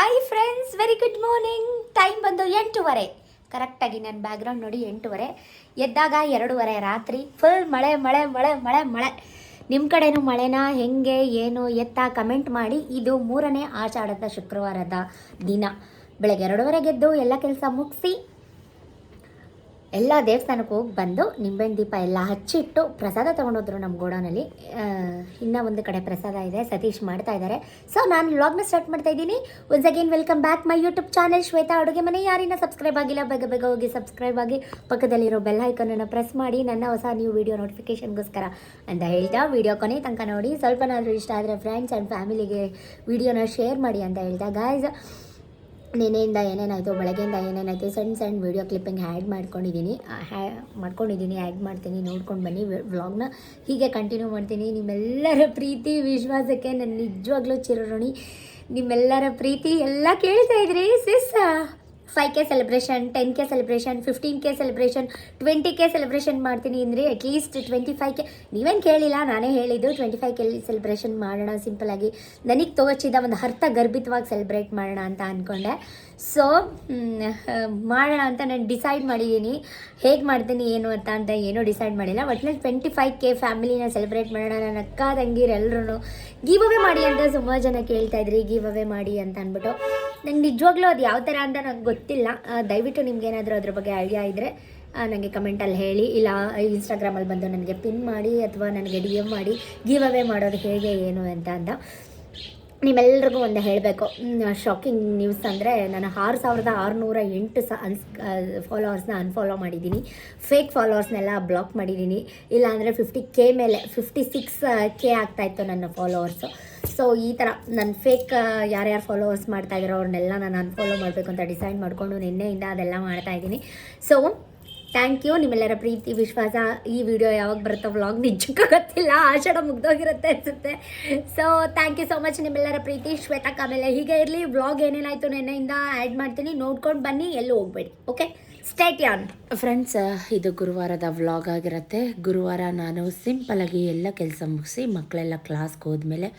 Hi friends very good morning time ಬಂದು ಎಂಟೂವರೆ. ಕರೆಕ್ಟಾಗಿ ನನ್ನ ಬ್ಯಾಗ್ರೌಂಡ್ ನೋಡಿ ಎಂಟೂವರೆ. ಎದ್ದಾಗ ಎರಡೂವರೆ ರಾತ್ರಿ. ಫುಲ್ ಮಳೆ ಮಳೆ ಮಳೆ ಮಳೆ ಮಳೆ. ನಿಮ್ಮ ಕಡೆನೂ ಮಳೆನಾ? ಹೆಂಗೆ, ಏನು? ಎತ್ತ ಕಮೆಂಟ್ ಮಾಡಿ. ಇದು ಮೂರನೇ ಆಷಾಢದ ಶುಕ್ರವಾರದ ದಿನ. ಬೆಳಗ್ಗೆ ಎರಡೂವರೆ ಗೆದ್ದು ಎಲ್ಲ ಕೆಲಸ ಮುಗಿಸಿ ಎಲ್ಲ ದೇವಸ್ಥಾನಕ್ಕೆ ಹೋಗಿ ಬಂದು ನಿಂಬೆಹಣ್ಣು ದೀಪ ಎಲ್ಲ ಹಚ್ಚಿಟ್ಟು ಪ್ರಸಾದ ತೊಗೊಂಡೋದ್ರು ನಮ್ಮ ಗೋಡೌನಲ್ಲಿ. ಇನ್ನೂ ಒಂದು ಕಡೆ ಪ್ರಸಾದ ಇದೆ, ಸತೀಶ್ ಮಾಡ್ತಾ ಇದ್ದಾರೆ ಸೊ ನಾನು ವ್ಲಾಗ್ನ ಸ್ಟಾರ್ಟ್ ಮಾಡ್ತಾ ಇದ್ದೀನಿ. Once again welcome back my YouTube channel Shweta ಅಡುಗೆ ಮನೆ. ಯಾರಿನ ಸಬ್ಸ್ಕ್ರೈಬ್ ಆಗಿಲ್ಲ, ಬೇಗ ಬೇಗ ಹೋಗಿ ಸಬ್ಸ್ಕ್ರೈಬ್ ಆಗಿ ಪಕ್ಕದಲ್ಲಿರೋ ಬೆಲ್ ಐಕನನ್ನು ಪ್ರೆಸ್ ಮಾಡಿ, ನನ್ನ ಹೊಸ ನ್ಯೂ ವಿಡಿಯೋ ನೋಟಿಫಿಕೇಶನ್ಗೋಸ್ಕರ ಅಂತ ಹೇಳ್ತಾ ವೀಡಿಯೋ ಕೊನೆ ತನಕ ನೋಡಿ. ಸ್ವಲ್ಪನಾದರೂ ಇಷ್ಟ ಆದರೆ ಫ್ರೆಂಡ್ಸ್ ಆ್ಯಂಡ್ ಫ್ಯಾಮಿಲಿಗೆ ವಿಡಿಯೋನ ಶೇರ್ ಮಾಡಿ ಅಂತ ಹೇಳ್ತಾ ಗಾಯ್ಸ್ ನೆನೆಯಿಂದ ಏನೇನಾಯಿತು, ಬೆಳಗ್ಗೆಯಿಂದ ಏನೇನಾಯಿತು, ಸಣ್ಣ ಸಣ್ಣ ವೀಡಿಯೋ ಕ್ಲಿಪ್ಪಿಂಗ್ ಆ್ಯಡ್ ಮಾಡ್ಕೊಂಡಿದ್ದೀನಿ ಹ್ಯಾ ಮಾಡ್ಕೊಂಡಿದ್ದೀನಿ ಆ್ಯಡ್ ಮಾಡ್ತೀನಿ, ನೋಡ್ಕೊಂಡು ಬನ್ನಿ. ವ್ಲಾಗ್ನ ಹೀಗೆ ಕಂಟಿನ್ಯೂ ಮಾಡ್ತೀನಿ. ನಿಮ್ಮೆಲ್ಲರ ಪ್ರೀತಿ, ವಿಶ್ವಾಸಕ್ಕೆ ನನ್ನ ನಿಜವಾಗ್ಲೂ ಚಿರಋಣಿ. ನಿಮ್ಮೆಲ್ಲರ ಪ್ರೀತಿ ಎಲ್ಲ ಕೇಳ್ತಾ ಇದ್ರಿ sis five K celebration ten K celebration fifteen K celebration twenty K celebration ಮಾಡ್ತೀನಿ ಅಂದರೆ ಅಟ್ಲೀಸ್ಟ್ ಟ್ವೆಂಟಿ ಫೈವ್ ಕೆ ನೀವೇನು ಕೇಳಿಲ್ಲ, ನಾನೇ ಹೇಳಿದ್ದು ಟ್ವೆಂಟಿ ಫೈವ್ ಕೆ ಸೆಲೆಬ್ರೇಷನ್ ಮಾಡೋಣ ಸಿಂಪಲಾಗಿ ನನಗೆ ತೋಚಿದ ಒಂದು ಅರ್ಥ ಗರ್ಭಿತವಾಗಿ ಸೆಲೆಬ್ರೇಟ್ ಮಾಡೋಣ ಅಂತ ಅಂದ್ಕೊಂಡೆ ಸೊ ಮಾಡೋಣ ಅಂತ ನಾನು ಡಿಸೈಡ್ ಮಾಡಿದ್ದೀನಿ ಹೇಗೆ ಮಾಡ್ತೀನಿ, ಏನು ಅಂತ ಅಂತ ಏನೂ ಡಿಸೈಡ್ ಮಾಡಿಲ್ಲ. ಒಟ್ಟಿನಲ್ಲಿ ಟ್ವೆಂಟಿ ಫೈವ್ ಕೆ ಫ್ಯಾಮಿಲಿನ ಸೆಲೆಬ್ರೇಟ್ ಮಾಡೋಣ. ನನ್ನ ಅಕ್ಕ ತಂಗೀರು ಎಲ್ಲರೂ ಗಿವ್ ಅವೇ ಮಾಡಿ ಅಂತ ಸುಮಾರು ಜನ ಕೇಳ್ತಾ ಇದ್ರಿ. ಗೀವ್ ಅವೇ ಮಾಡಿ ಅಂತ ಅಂದ್ಬಿಟ್ಟು. ನಂಗೆ ನಿಜವಾಗ್ಲೂ ಅದು ಯಾವ ಥರ ಅಂತ ನಂಗೆ ಗೊತ್ತಿಲ್ಲ. ದಯವಿಟ್ಟು ನಿಮ್ಗೆ ಏನಾದರೂ ಅದ್ರ ಬಗ್ಗೆ ಐಡಿಯಾ ಇದ್ದರೆ ನನಗೆ ಕಮೆಂಟಲ್ಲಿ ಹೇಳಿ. ಇಲ್ಲ ಇನ್ಸ್ಟಾಗ್ರಾಮಲ್ಲಿ ಬಂದು ನನಗೆ ಪಿನ್ ಮಾಡಿ ಅಥವಾ ನನಗೆ ಡಿ ಎಂ ಮಾಡಿ. ಗೀವ್ ಅವೇ ಮಾಡೋದು ಹೇಗೆ, ಏನು ಅಂತ ಅಂತ. ನಿಮ್ಮೆಲ್ರಿಗೂ ಒಂದು ಹೇಳಬೇಕು. ಶಾಕಿಂಗ್ ನ್ಯೂಸ್ ಅಂದರೆ ನಾನು ಆರು ಸಾವಿರದ ಆರುನೂರ ಎಂಟು ಸ ಅನ್ಸ್ ಫಾಲೋವರ್ಸ್ನ ಅನ್ಫಾಲೋ ಮಾಡಿದ್ದೀನಿ. ಫೇಕ್ ಫಾಲೋವರ್ಸ್ನೆಲ್ಲ ಬ್ಲಾಕ್ ಮಾಡಿದ್ದೀನಿ. ಇಲ್ಲಾಂದರೆ ಫಿಫ್ಟಿ ಕೆ ಮೇಲೆ ಫಿಫ್ಟಿ ಸಿಕ್ಸ್ ಕೆ ಆಗ್ತಾಯಿತ್ತು ನನ್ನ ಫಾಲೋವರ್ಸು ಸೊ ಈ ಥರ ನನ್ನ ಫೇಕ್ ಯಾರ್ಯಾರು ಫಾಲೋವರ್ಸ್ ಮಾಡ್ತಾ ಅವ್ರನ್ನೆಲ್ಲ ನಾನು ಅನ್ಫಾಲೋ ಮಾಡಬೇಕು ಅಂತ ಡಿಸೈಡ್ ಮಾಡಿಕೊಂಡು ನಿನ್ನೆಯಿಂದ ಅದೆಲ್ಲ ಮಾಡ್ತಾಯಿದ್ದೀನಿ ಸೊ ಥ್ಯಾಂಕ್ ಯು ನಿಮ್ಮೆಲ್ಲರ ಪ್ರೀತಿ, ವಿಶ್ವಾಸ ಈ ವಿಡಿಯೋ ಯಾವಾಗ ಬರುತ್ತೋ ವ್ಲಾಗ್ ನಿಜಕ್ಕೂ ಗೊತ್ತಿಲ್ಲ. ಆಷಾಢ ಮುಗ್ದೋಗಿರುತ್ತೆ ಅನಿಸುತ್ತೆ. So thank you so much ನಿಮ್ಮೆಲ್ಲರ ಪ್ರೀತಿ. ಶ್ವೇತಾ ಆಮೇಲೆ ಹೀಗೆ ಇರಲಿ. ವ್ಲಾಗ್ ಏನೇನಾಯಿತು ನೆನ್ನೆಯಿಂದ ಆ್ಯಡ್ ಮಾಡ್ತೀನಿ. ನೋಡ್ಕೊಂಡು ಬನ್ನಿ, ಎಲ್ಲೂ ಹೋಗಬೇಡಿ. ಓಕೆ ಸ್ಟೇಟ್ ಯಾನ್ ಫ್ರೆಂಡ್ಸ್ ಇದು ಗುರುವಾರದ ವ್ಲಾಗ್ ಆಗಿರುತ್ತೆ. ಗುರುವಾರ ನಾನು ಸಿಂಪಲಾಗಿ ಎಲ್ಲ ಕೆಲಸ ಮುಗಿಸಿ ಮಕ್ಕಳೆಲ್ಲ ಕ್ಲಾಸ್ಗೆ ಹೋದ್ಮೇಲೆ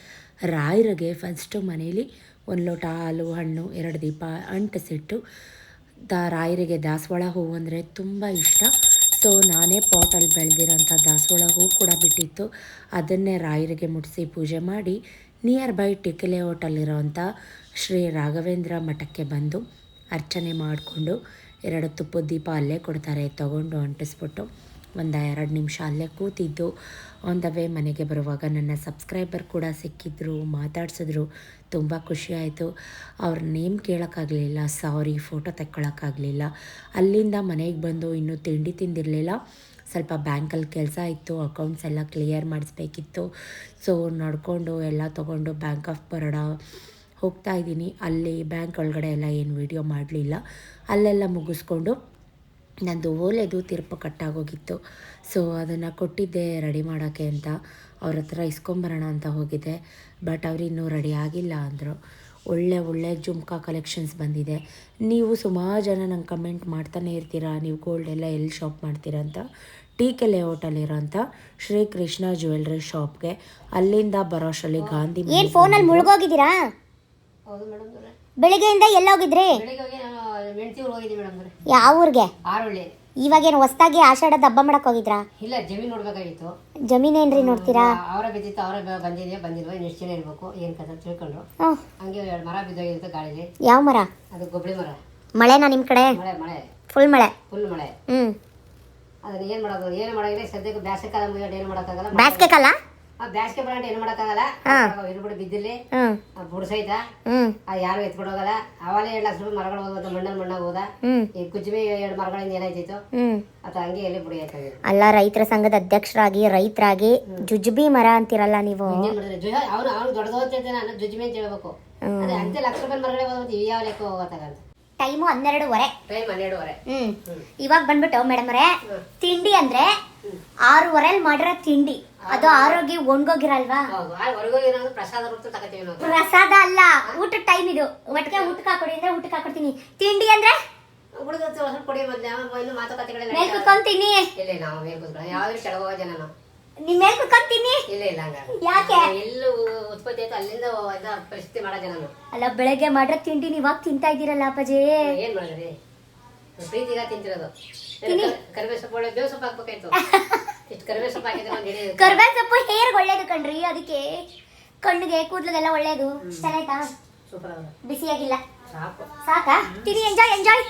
ರಾಯರಿಗೆ ಫಸ್ಟು ಮನೇಲಿ ಒಂದು ಲೋಟ ಹಾಲು ಹಣ್ಣು ಎರಡು ದೀಪ ಅಂಟಿಸಿಟ್ಟು ದ ರಾಯರಿಗೆ ದಾಸವಾಳ ಹೂವು ಅಂದರೆ ತುಂಬ ಇಷ್ಟ. ಸೊ ನಾನೇ ಪಾಟಲ್ಲಿ ಬೆಳೆದಿರೋಂಥ ದಾಸವಾಳ ಹೂವು ಕೂಡ ಬಿಟ್ಟಿತ್ತು. ಅದನ್ನೇ ರಾಯರಿಗೆ ಮುಟ್ಟಿಸಿ ಪೂಜೆ ಮಾಡಿ ನಿಯರ್ ಬೈ ಟಿಕೆಲೆ ಇರೋಂಥ ಶ್ರೀ ರಾಘವೇಂದ್ರ ಮಠಕ್ಕೆ ಬಂದು ಅರ್ಚನೆ ಮಾಡಿಕೊಂಡು ಎರಡು ತುಪ್ಪದ ದೀಪ ಅಲ್ಲೇ ಕೊಡ್ತಾರೆ. ತಗೊಂಡು ಅಂಟಿಸ್ಬಿಟ್ಟು ಒಂದು ಎರಡು ನಿಮಿಷ ಅಲ್ಲೇ ಕೂತಿದ್ದು. ಆನ್ ದ ವೇ ಮನೆಗೆ ಬರುವಾಗ ನನ್ನ ಸಬ್ಸ್ಕ್ರೈಬರ್ ಕೂಡ ಸಿಕ್ಕಿದ್ರು, ಮಾತಾಡ್ಸಿದ್ರು. ತುಂಬ ಖುಷಿ ಆಯಿತು. ಅವ್ರ ನೇಮ್ ಕೇಳೋಕ್ಕಾಗಲಿಲ್ಲ, ಸಾರಿ ಫೋಟೋ ತೆಕ್ಕೊಳ್ಳೋಕ್ಕಾಗಲಿಲ್ಲ ಅಲ್ಲಿಂದ ಮನೆಗೆ ಬಂದು ಇನ್ನೂ ತಿಂಡಿ ತಿಂದಿರಲಿಲ್ಲ. ಸ್ವಲ್ಪ ಬ್ಯಾಂಕಲ್ಲಿ ಕೆಲಸ ಇತ್ತು ಅಕೌಂಟ್ಸ್ ಎಲ್ಲ ಕ್ಲಿಯರ್ ಮಾಡಿಸ್ಬೇಕಿತ್ತು. ಸೊ ನಡ್ಕೊಂಡು ಎಲ್ಲ ತೊಗೊಂಡು ಬ್ಯಾಂಕ್ ಆಫ್ ಬರೋಡ ಹೋಗ್ತಾ ಇದ್ದೀನಿ. ಅಲ್ಲಿ ಬ್ಯಾಂಕ್ ಒಳಗಡೆ ಎಲ್ಲ ಏನು ವೀಡಿಯೋ ಮಾಡಲಿಲ್ಲ. ಅಲ್ಲೆಲ್ಲ ಮುಗಿಸ್ಕೊಂಡು ನಂದು ಓಲೆದು ತಿರುಪು ಕಟ್ಟಾಗೋಗಿತ್ತು ಸೊ ಅದನ್ನು ಕೊಟ್ಟಿದ್ದೆ ರೆಡಿ ಮಾಡೋಕ್ಕೆ ಅಂತ. ಅವ್ರ ಹತ್ರ ಇಸ್ಕೊಂಬರೋಣ ಅಂತ ಹೋಗಿದ್ದೆ ಬಟ್ ಅವ್ರು ಇನ್ನೂ ರೆಡಿ ಆಗಿಲ್ಲ ಅಂದರು. ಒಳ್ಳೆ ಒಳ್ಳೆ ಜುಮ್ಕಾ ಕಲೆಕ್ಷನ್ಸ್ ಬಂದಿದೆ. ನೀವು ಸುಮಾರು ಜನ ನಂಗೆ ಕಮೆಂಟ್ ಮಾಡ್ತಾನೆ ಇರ್ತೀರಾ? ನೀವು ಗೋಲ್ಡ್ ಎಲ್ಲ ಎಲ್ಲಿ ಶಾಪ್ ಮಾಡ್ತೀರಾ ಅಂತ? ಟಿ ಕೆ ಲೇಔಟಲ್ಲಿರೋಂಥ ಶ್ರೀ ಕೃಷ್ಣ ಜ್ಯುವೆಲ್ರಿ ಶಾಪ್ಗೆ ಅಲ್ಲಿಂದ ಬರೋಷ್ಟರಲ್ಲಿ ಗಾಂಧಿ ಏನು ಫೋನಲ್ಲಿ ಮುಳುಗೋಗಿದ್ದೀರಾ? ಬೆಳಿಗ್ಗೆಯಿಂದ ಎಲ್ಲ ಹೋಗಿದ್ರಿ? ಬೆಳಿಗ್ಗೆ ನಾನು ಮೆಣಸಿ ಊರಿಗೆ ಹೋಗಿದ್ದೆ ಮೇಡಮ್ ಯಾವ ಊರಿಗೆ? ಆರೋಳ್ಳಿ. ಇವಾಗೇನು ಹೊಸ್ದಾಗಿ ಆಷಾಢದ ಹಬ್ಬ ಮಾಡಕ್ ಹೋಗಿದ್ರಾ? ಇಲ್ಲ ಜಮೀನ್ ನೋಡ್ಬೇಕಾಗಿತ್ತು. ಜಮೀನೇನ್ರಿ ನೋಡ್ತೀರಾ? ಅವರ ಬಿದ್ದಿತ್ತು ಅವರ ಬಂದಿದೆಯಾ ಬಂದಿಲ್ವಾ ಇನ್ನು ಎಷ್ಟು ಜನ ಇರಬೇಕು ಏನು ಕಥೆ ತಿಳ್ಕೊಂಡ್ರು ಹ್ಮ್. ಹಂಗೆ ಎರಡು ಮರ ಬಿದ್ದೋಗಿತ್ತು ಗಾಳಿಲಿ. ಯಾವ ಮರ? ಅದು ಗೊಬ್ಬಳಿ ಮರ. ಮಳೆನಾ ನಿಮ್ಮ ಕಡೆ? ಮಳೆ ಮಳೆ. ಫುಲ್ ಮಳೆ. ಫುಲ್ ಮಳೆ. ಹ್ಮ್. ಅದನ್ನ ಏನು ಮಾಡೋದು? ಏನು ಮಾಡೋದಿಲ್ಲ ಸದ್ಯಕ್ಕೆ ಬ್ಯಾಸಕಾಲ ಕಾಲ ಮುಗಿಯೋದು ಏನು ಮಾಡೋಕ್ಕಾಗಲ್ಲ ಬ್ಯಾಸಕಾಲ ಕಾಲ? ಬ್ಯಾಸಿಗೆ ಬರಂಟ ಏನು ಮಾಡೋಕ್ಕಾಗಲ್ಲ? ಇರ್ಬಿಟ್ಟು ಬಿದ್ದಿಲ್ಲಿ ಬುಡ್ಸೈತ ಯಾರು ಎತ್ಕೊಂಡು ಹೋಗಲ್ಲ. ಅವಾಗಲೇ ಎರಡು ಲಕ್ಷ ರೂಪಾಯಿ ಮರಗಳು ಹೋಗೋದು ಮಣ್ಣಲ್ಲಿ ಮಣ್ಣಾಗ ಹೋದ. ಈ ಕುಜ್ಮಿ ಎರಡು ಮರಗಳಿಂದ ಏನಾಯ್ತಿತ್ತು? ಅದು ಹಂಗೆ ಎಲ್ಲಿ ಬುಡಿ ಅಲ್ಲ ರೈತರ ಸಂಘದ ಅಧ್ಯಕ್ಷರಾಗಿ ರೈತರಾಗಿ ಜುಜುಬಿ ಮರ ಅಂತಿರಲ್ಲ ನೀವು? ಅವನು ಅವನು ದೊಡ್ಡದು ಅಂತ ನಾನು ಜುಜ್ಮೆ ಅಂತ ಹೇಳ್ಬೇಕು. ಅದೇ ಅಂತೆ ಲಕ್ಷ ರೂಪಾಯಿ ಮರಗಳೇ ಇವು ಯಾವ ಲೆಕ್ಕ ಹೋಗತ್ತಾಗಂತ ಟೈಮು ಹನ್ನೆರಡುವರೆ. ಇವಾಗ ಬಂದ್ಬಿಟ್ಟು ಮೇಡಮ್ ಅವರೇ ತಿಂಡಿ ಅಂದ್ರೆ ಆರೂವರೆಲ್ ಮಾಡಿರೋ ತಿಂಡಿ. ಅದು ಆರೋಗ್ಯ ಒಣಗೋಗಿರಲ್ವಾ? ಹೌದು. ಆ ಹೊರಗೋಗಿ ಪ್ರಸಾದ ರೂಪ ತಗೋತೀವಿ ನಾವು ಪ್ರಸಾದ ಅಲ್ಲ ಊಟ ಟೈಮ್ ಇದು. ಒಟ್ಟಿಗೆ ಊಟಕ್ಕೆ ಹಾಕೊಡಿ ಅಂದ್ರೆ ಊಟಕ್ಕೆ ಹಾಕೊಡ್ತೀನಿ. ತಿಂಡಿ ಅಂದ್ರೆ? ಹುಡುಗ ಸ್ವಲ್ಪ ಕೊಡಿ ಮೊದ್ಲು. ಇನ್ನು ಮಾತುಕತೆಗಳೆಲ್ಲ ಮೇಲ್ ಕುತ್ಕೊಂತೀನಿ. ಇಲ್ಲ ನಾವು ಮೇಲ್ ಕೂತ್ಕೊಳ್ಳೋಣ ಯಾವ್ದು ಕೆಳಗೆ ಹೋಗೋ ಜನ ನಾವು. ನಿಮ್ ಮೇಲೆ ಕುತ್ಕೊಂತೀನಿ? ಇಲ್ಲ ಇಲ್ಲ ಹಂಗ ಯಾಕೆ? ಎಲ್ಲೂ ಉತ್ಪತ್ತಿ ಆಯ್ತು ಅಲ್ಲಿಂದ ಇದ ಪರಿಸ್ಥಿತಿ ಮಾಡೋ ನಾನು. ಅಲ್ಲ ಬೆಳಗ್ಗೆ ಮಾಡ್ರೆ ತಿಂಡಿ ನೀವಾಗ ತಿಂತಾ ಇದ್ದೀರಲ್ಲ ಅಪ್ಪಾಜಿ? ಏನ್ ಮಾಡ್ರಿ ಪ್ರೀತಿಗ ತಿಂತಿರೋದು. ಕರಿಬೇವು ಸೊಪ್ಪು ಬೇವು ಸೊಪ್ಪು ಹಾಕ್ಬೇಕಾಯ್ತು. ಕರಿಬೇವು ಸೊಪ್ಪು ಹೇರ್ ಒಳ್ಳೇದು ಕಣ್ರಿ? ಅದಕ್ಕೆ ಕಣ್ಣಿಗೆ ಕೂದಲಿಗೆಲ್ಲ ಒಳ್ಳೇದು. ಚೆನ್ನಾಯ್ತಾ ಬಿಸಿಯಾಗಿಲ್ಲ. ಸಾಕು. ಸಾಕಾ? ತಿರಿ ಎಂಜಾಯ್ ಎಂಜಾಯ್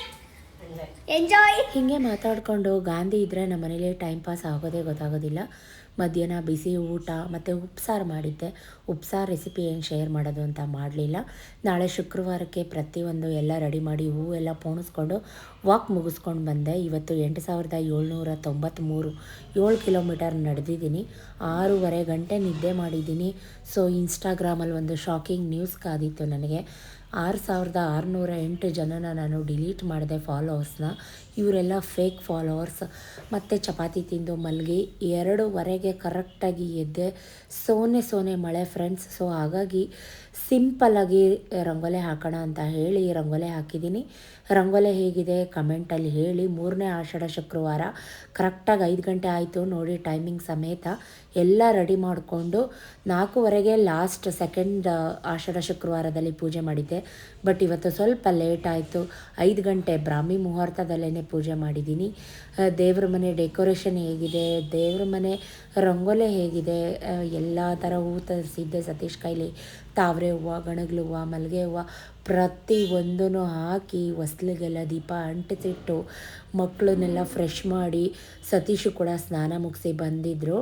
ಎಂಜಾಯ್ ಹಿಂಗೆ ಮಾತಾಡ್ಕೊಂಡು ಮಾತಾಡಿಕೊಂಡು ಗಾಂಧಿ ಇದ್ರೆ ನಮ್ಮ ಮನೇಲಿ ಟೈಮ್ ಪಾಸ್ ಆಗೋದೇ ಗೊತ್ತಾಗೋದಿಲ್ಲ. ಮಧ್ಯಾಹ್ನ ಬಿಸಿ ಊಟ ಮತ್ತು ಉಪ್ಸಾರು ಮಾಡಿದ್ದೆ. ಉಪ್ಸಾರು ರೆಸಿಪಿ ಏನು ಶೇರ್ ಮಾಡೋದು ಅಂತ ಮಾಡಲಿಲ್ಲ. ನಾಳೆ ಶುಕ್ರವಾರಕ್ಕೆ ಪ್ರತಿಯೊಂದು ಎಲ್ಲ ರೆಡಿ ಮಾಡಿ ಹೂವು ಎಲ್ಲ ಪೋಣಿಸ್ಕೊಂಡು ವಾಕ್ ಮುಗಿಸ್ಕೊಂಡು ಬಂದೆ. ಇವತ್ತು ಎಂಟು ಸಾವಿರದ ಏಳ್ನೂರ ತೊಂಬತ್ತ್ಮೂರು ಏಳು ಕಿಲೋಮೀಟರ್ ನಡೆದಿದ್ದೀನಿ. ಆರೂವರೆ ಗಂಟೆ ನಿದ್ದೆ ಮಾಡಿದ್ದೀನಿ. ಸೊ ಇನ್ಸ್ಟಾಗ್ರಾಮಲ್ಲಿ ಒಂದು ಶಾಕಿಂಗ್ ನ್ಯೂಸ್ ಕಾದಿತ್ತು ನನಗೆ. ಆರು ಸಾವಿರದ ಆರುನೂರ ಎಂಟು ಜನನ ನಾನು ಡಿಲೀಟ್ ಮಾಡಿದೆ ಫಾಲೋವರ್ಸ್ನ. ಇವರೆಲ್ಲ ಫೇಕ್ ಫಾಲೋವರ್ಸ್. ಮತ್ತು ಚಪಾತಿ ತಿಂದು ಮಲಗಿ ಎರಡೂವರೆಗೆ ಕರೆಕ್ಟಾಗಿ ಎದ್ದೆ. ಸೋನೆ ಸೋನೆ ಮಳೆ ಫ್ರೆಂಡ್ಸ್. ಸೊ ಹಾಗಾಗಿ ಸಿಂಪಲ್ಲಾಗಿ ರಂಗೋಲೆ ಹಾಕೋಣ ಅಂತ ಹೇಳಿ ರಂಗೋಲೆ ಹಾಕಿದ್ದೀನಿ. ರಂಗೋಲೆ ಹೇಗಿದೆ ಕಮೆಂಟಲ್ಲಿ ಹೇಳಿ. ಮೂರನೇ ಆಷಾಢ ಶುಕ್ರವಾರ ಕರೆಕ್ಟಾಗಿ ಐದು ಗಂಟೆ ಆಯಿತು ನೋಡಿ ಟೈಮಿಂಗ್ ಸಮೇತ ಎಲ್ಲ ರೆಡಿ ಮಾಡಿಕೊಂಡು ನಾಲ್ಕೂವರೆಗೆ ಲಾಸ್ಟ್ ಸೆಕೆಂಡ್ ಆಷಾಢ ಶುಕ್ರವಾರದಲ್ಲಿ ಪೂಜೆ ಮಾಡಿದ್ದೆ. ಬಟ್ ಇವತ್ತು ಸ್ವಲ್ಪ ಲೇಟ್ ಆಯಿತು. ಐದು ಗಂಟೆ ಬ್ರಾಹ್ಮಿ ಮುಹೂರ್ತದಲ್ಲೇ ಪೂಜೆ ಮಾಡಿದ್ದೀನಿ. ದೇವ್ರ ಮನೆ ಡೆಕೋರೇಷನ್ ಹೇಗಿದೆ, ದೇವ್ರ ಮನೆ ರಂಗೋಲೆ ಹೇಗಿದೆ ಎಲ್ಲ ಥರ ಹೂ ತರಿಸಿದ್ದೆ ಸತೀಶ್ ಕೈಲಿ. ತಾವರೆ ಹೂವು, ಗಣಗ್ಲು ಹೂವು, ಮಲ್ಲಿಗೆ ಹೂವು ಪ್ರತಿ ಒಂದೂ ಹಾಕಿ ಹೊಸ್ಲಿಗೆಲ್ಲ ದೀಪ ಅಂಟಿಸಿಟ್ಟು ಮಕ್ಕಳನ್ನೆಲ್ಲ ಫ್ರೆಶ್ ಮಾಡಿ ಸತೀಶು ಕೂಡ ಸ್ನಾನ ಮುಗಿಸಿ ಬಂದಿದ್ದರು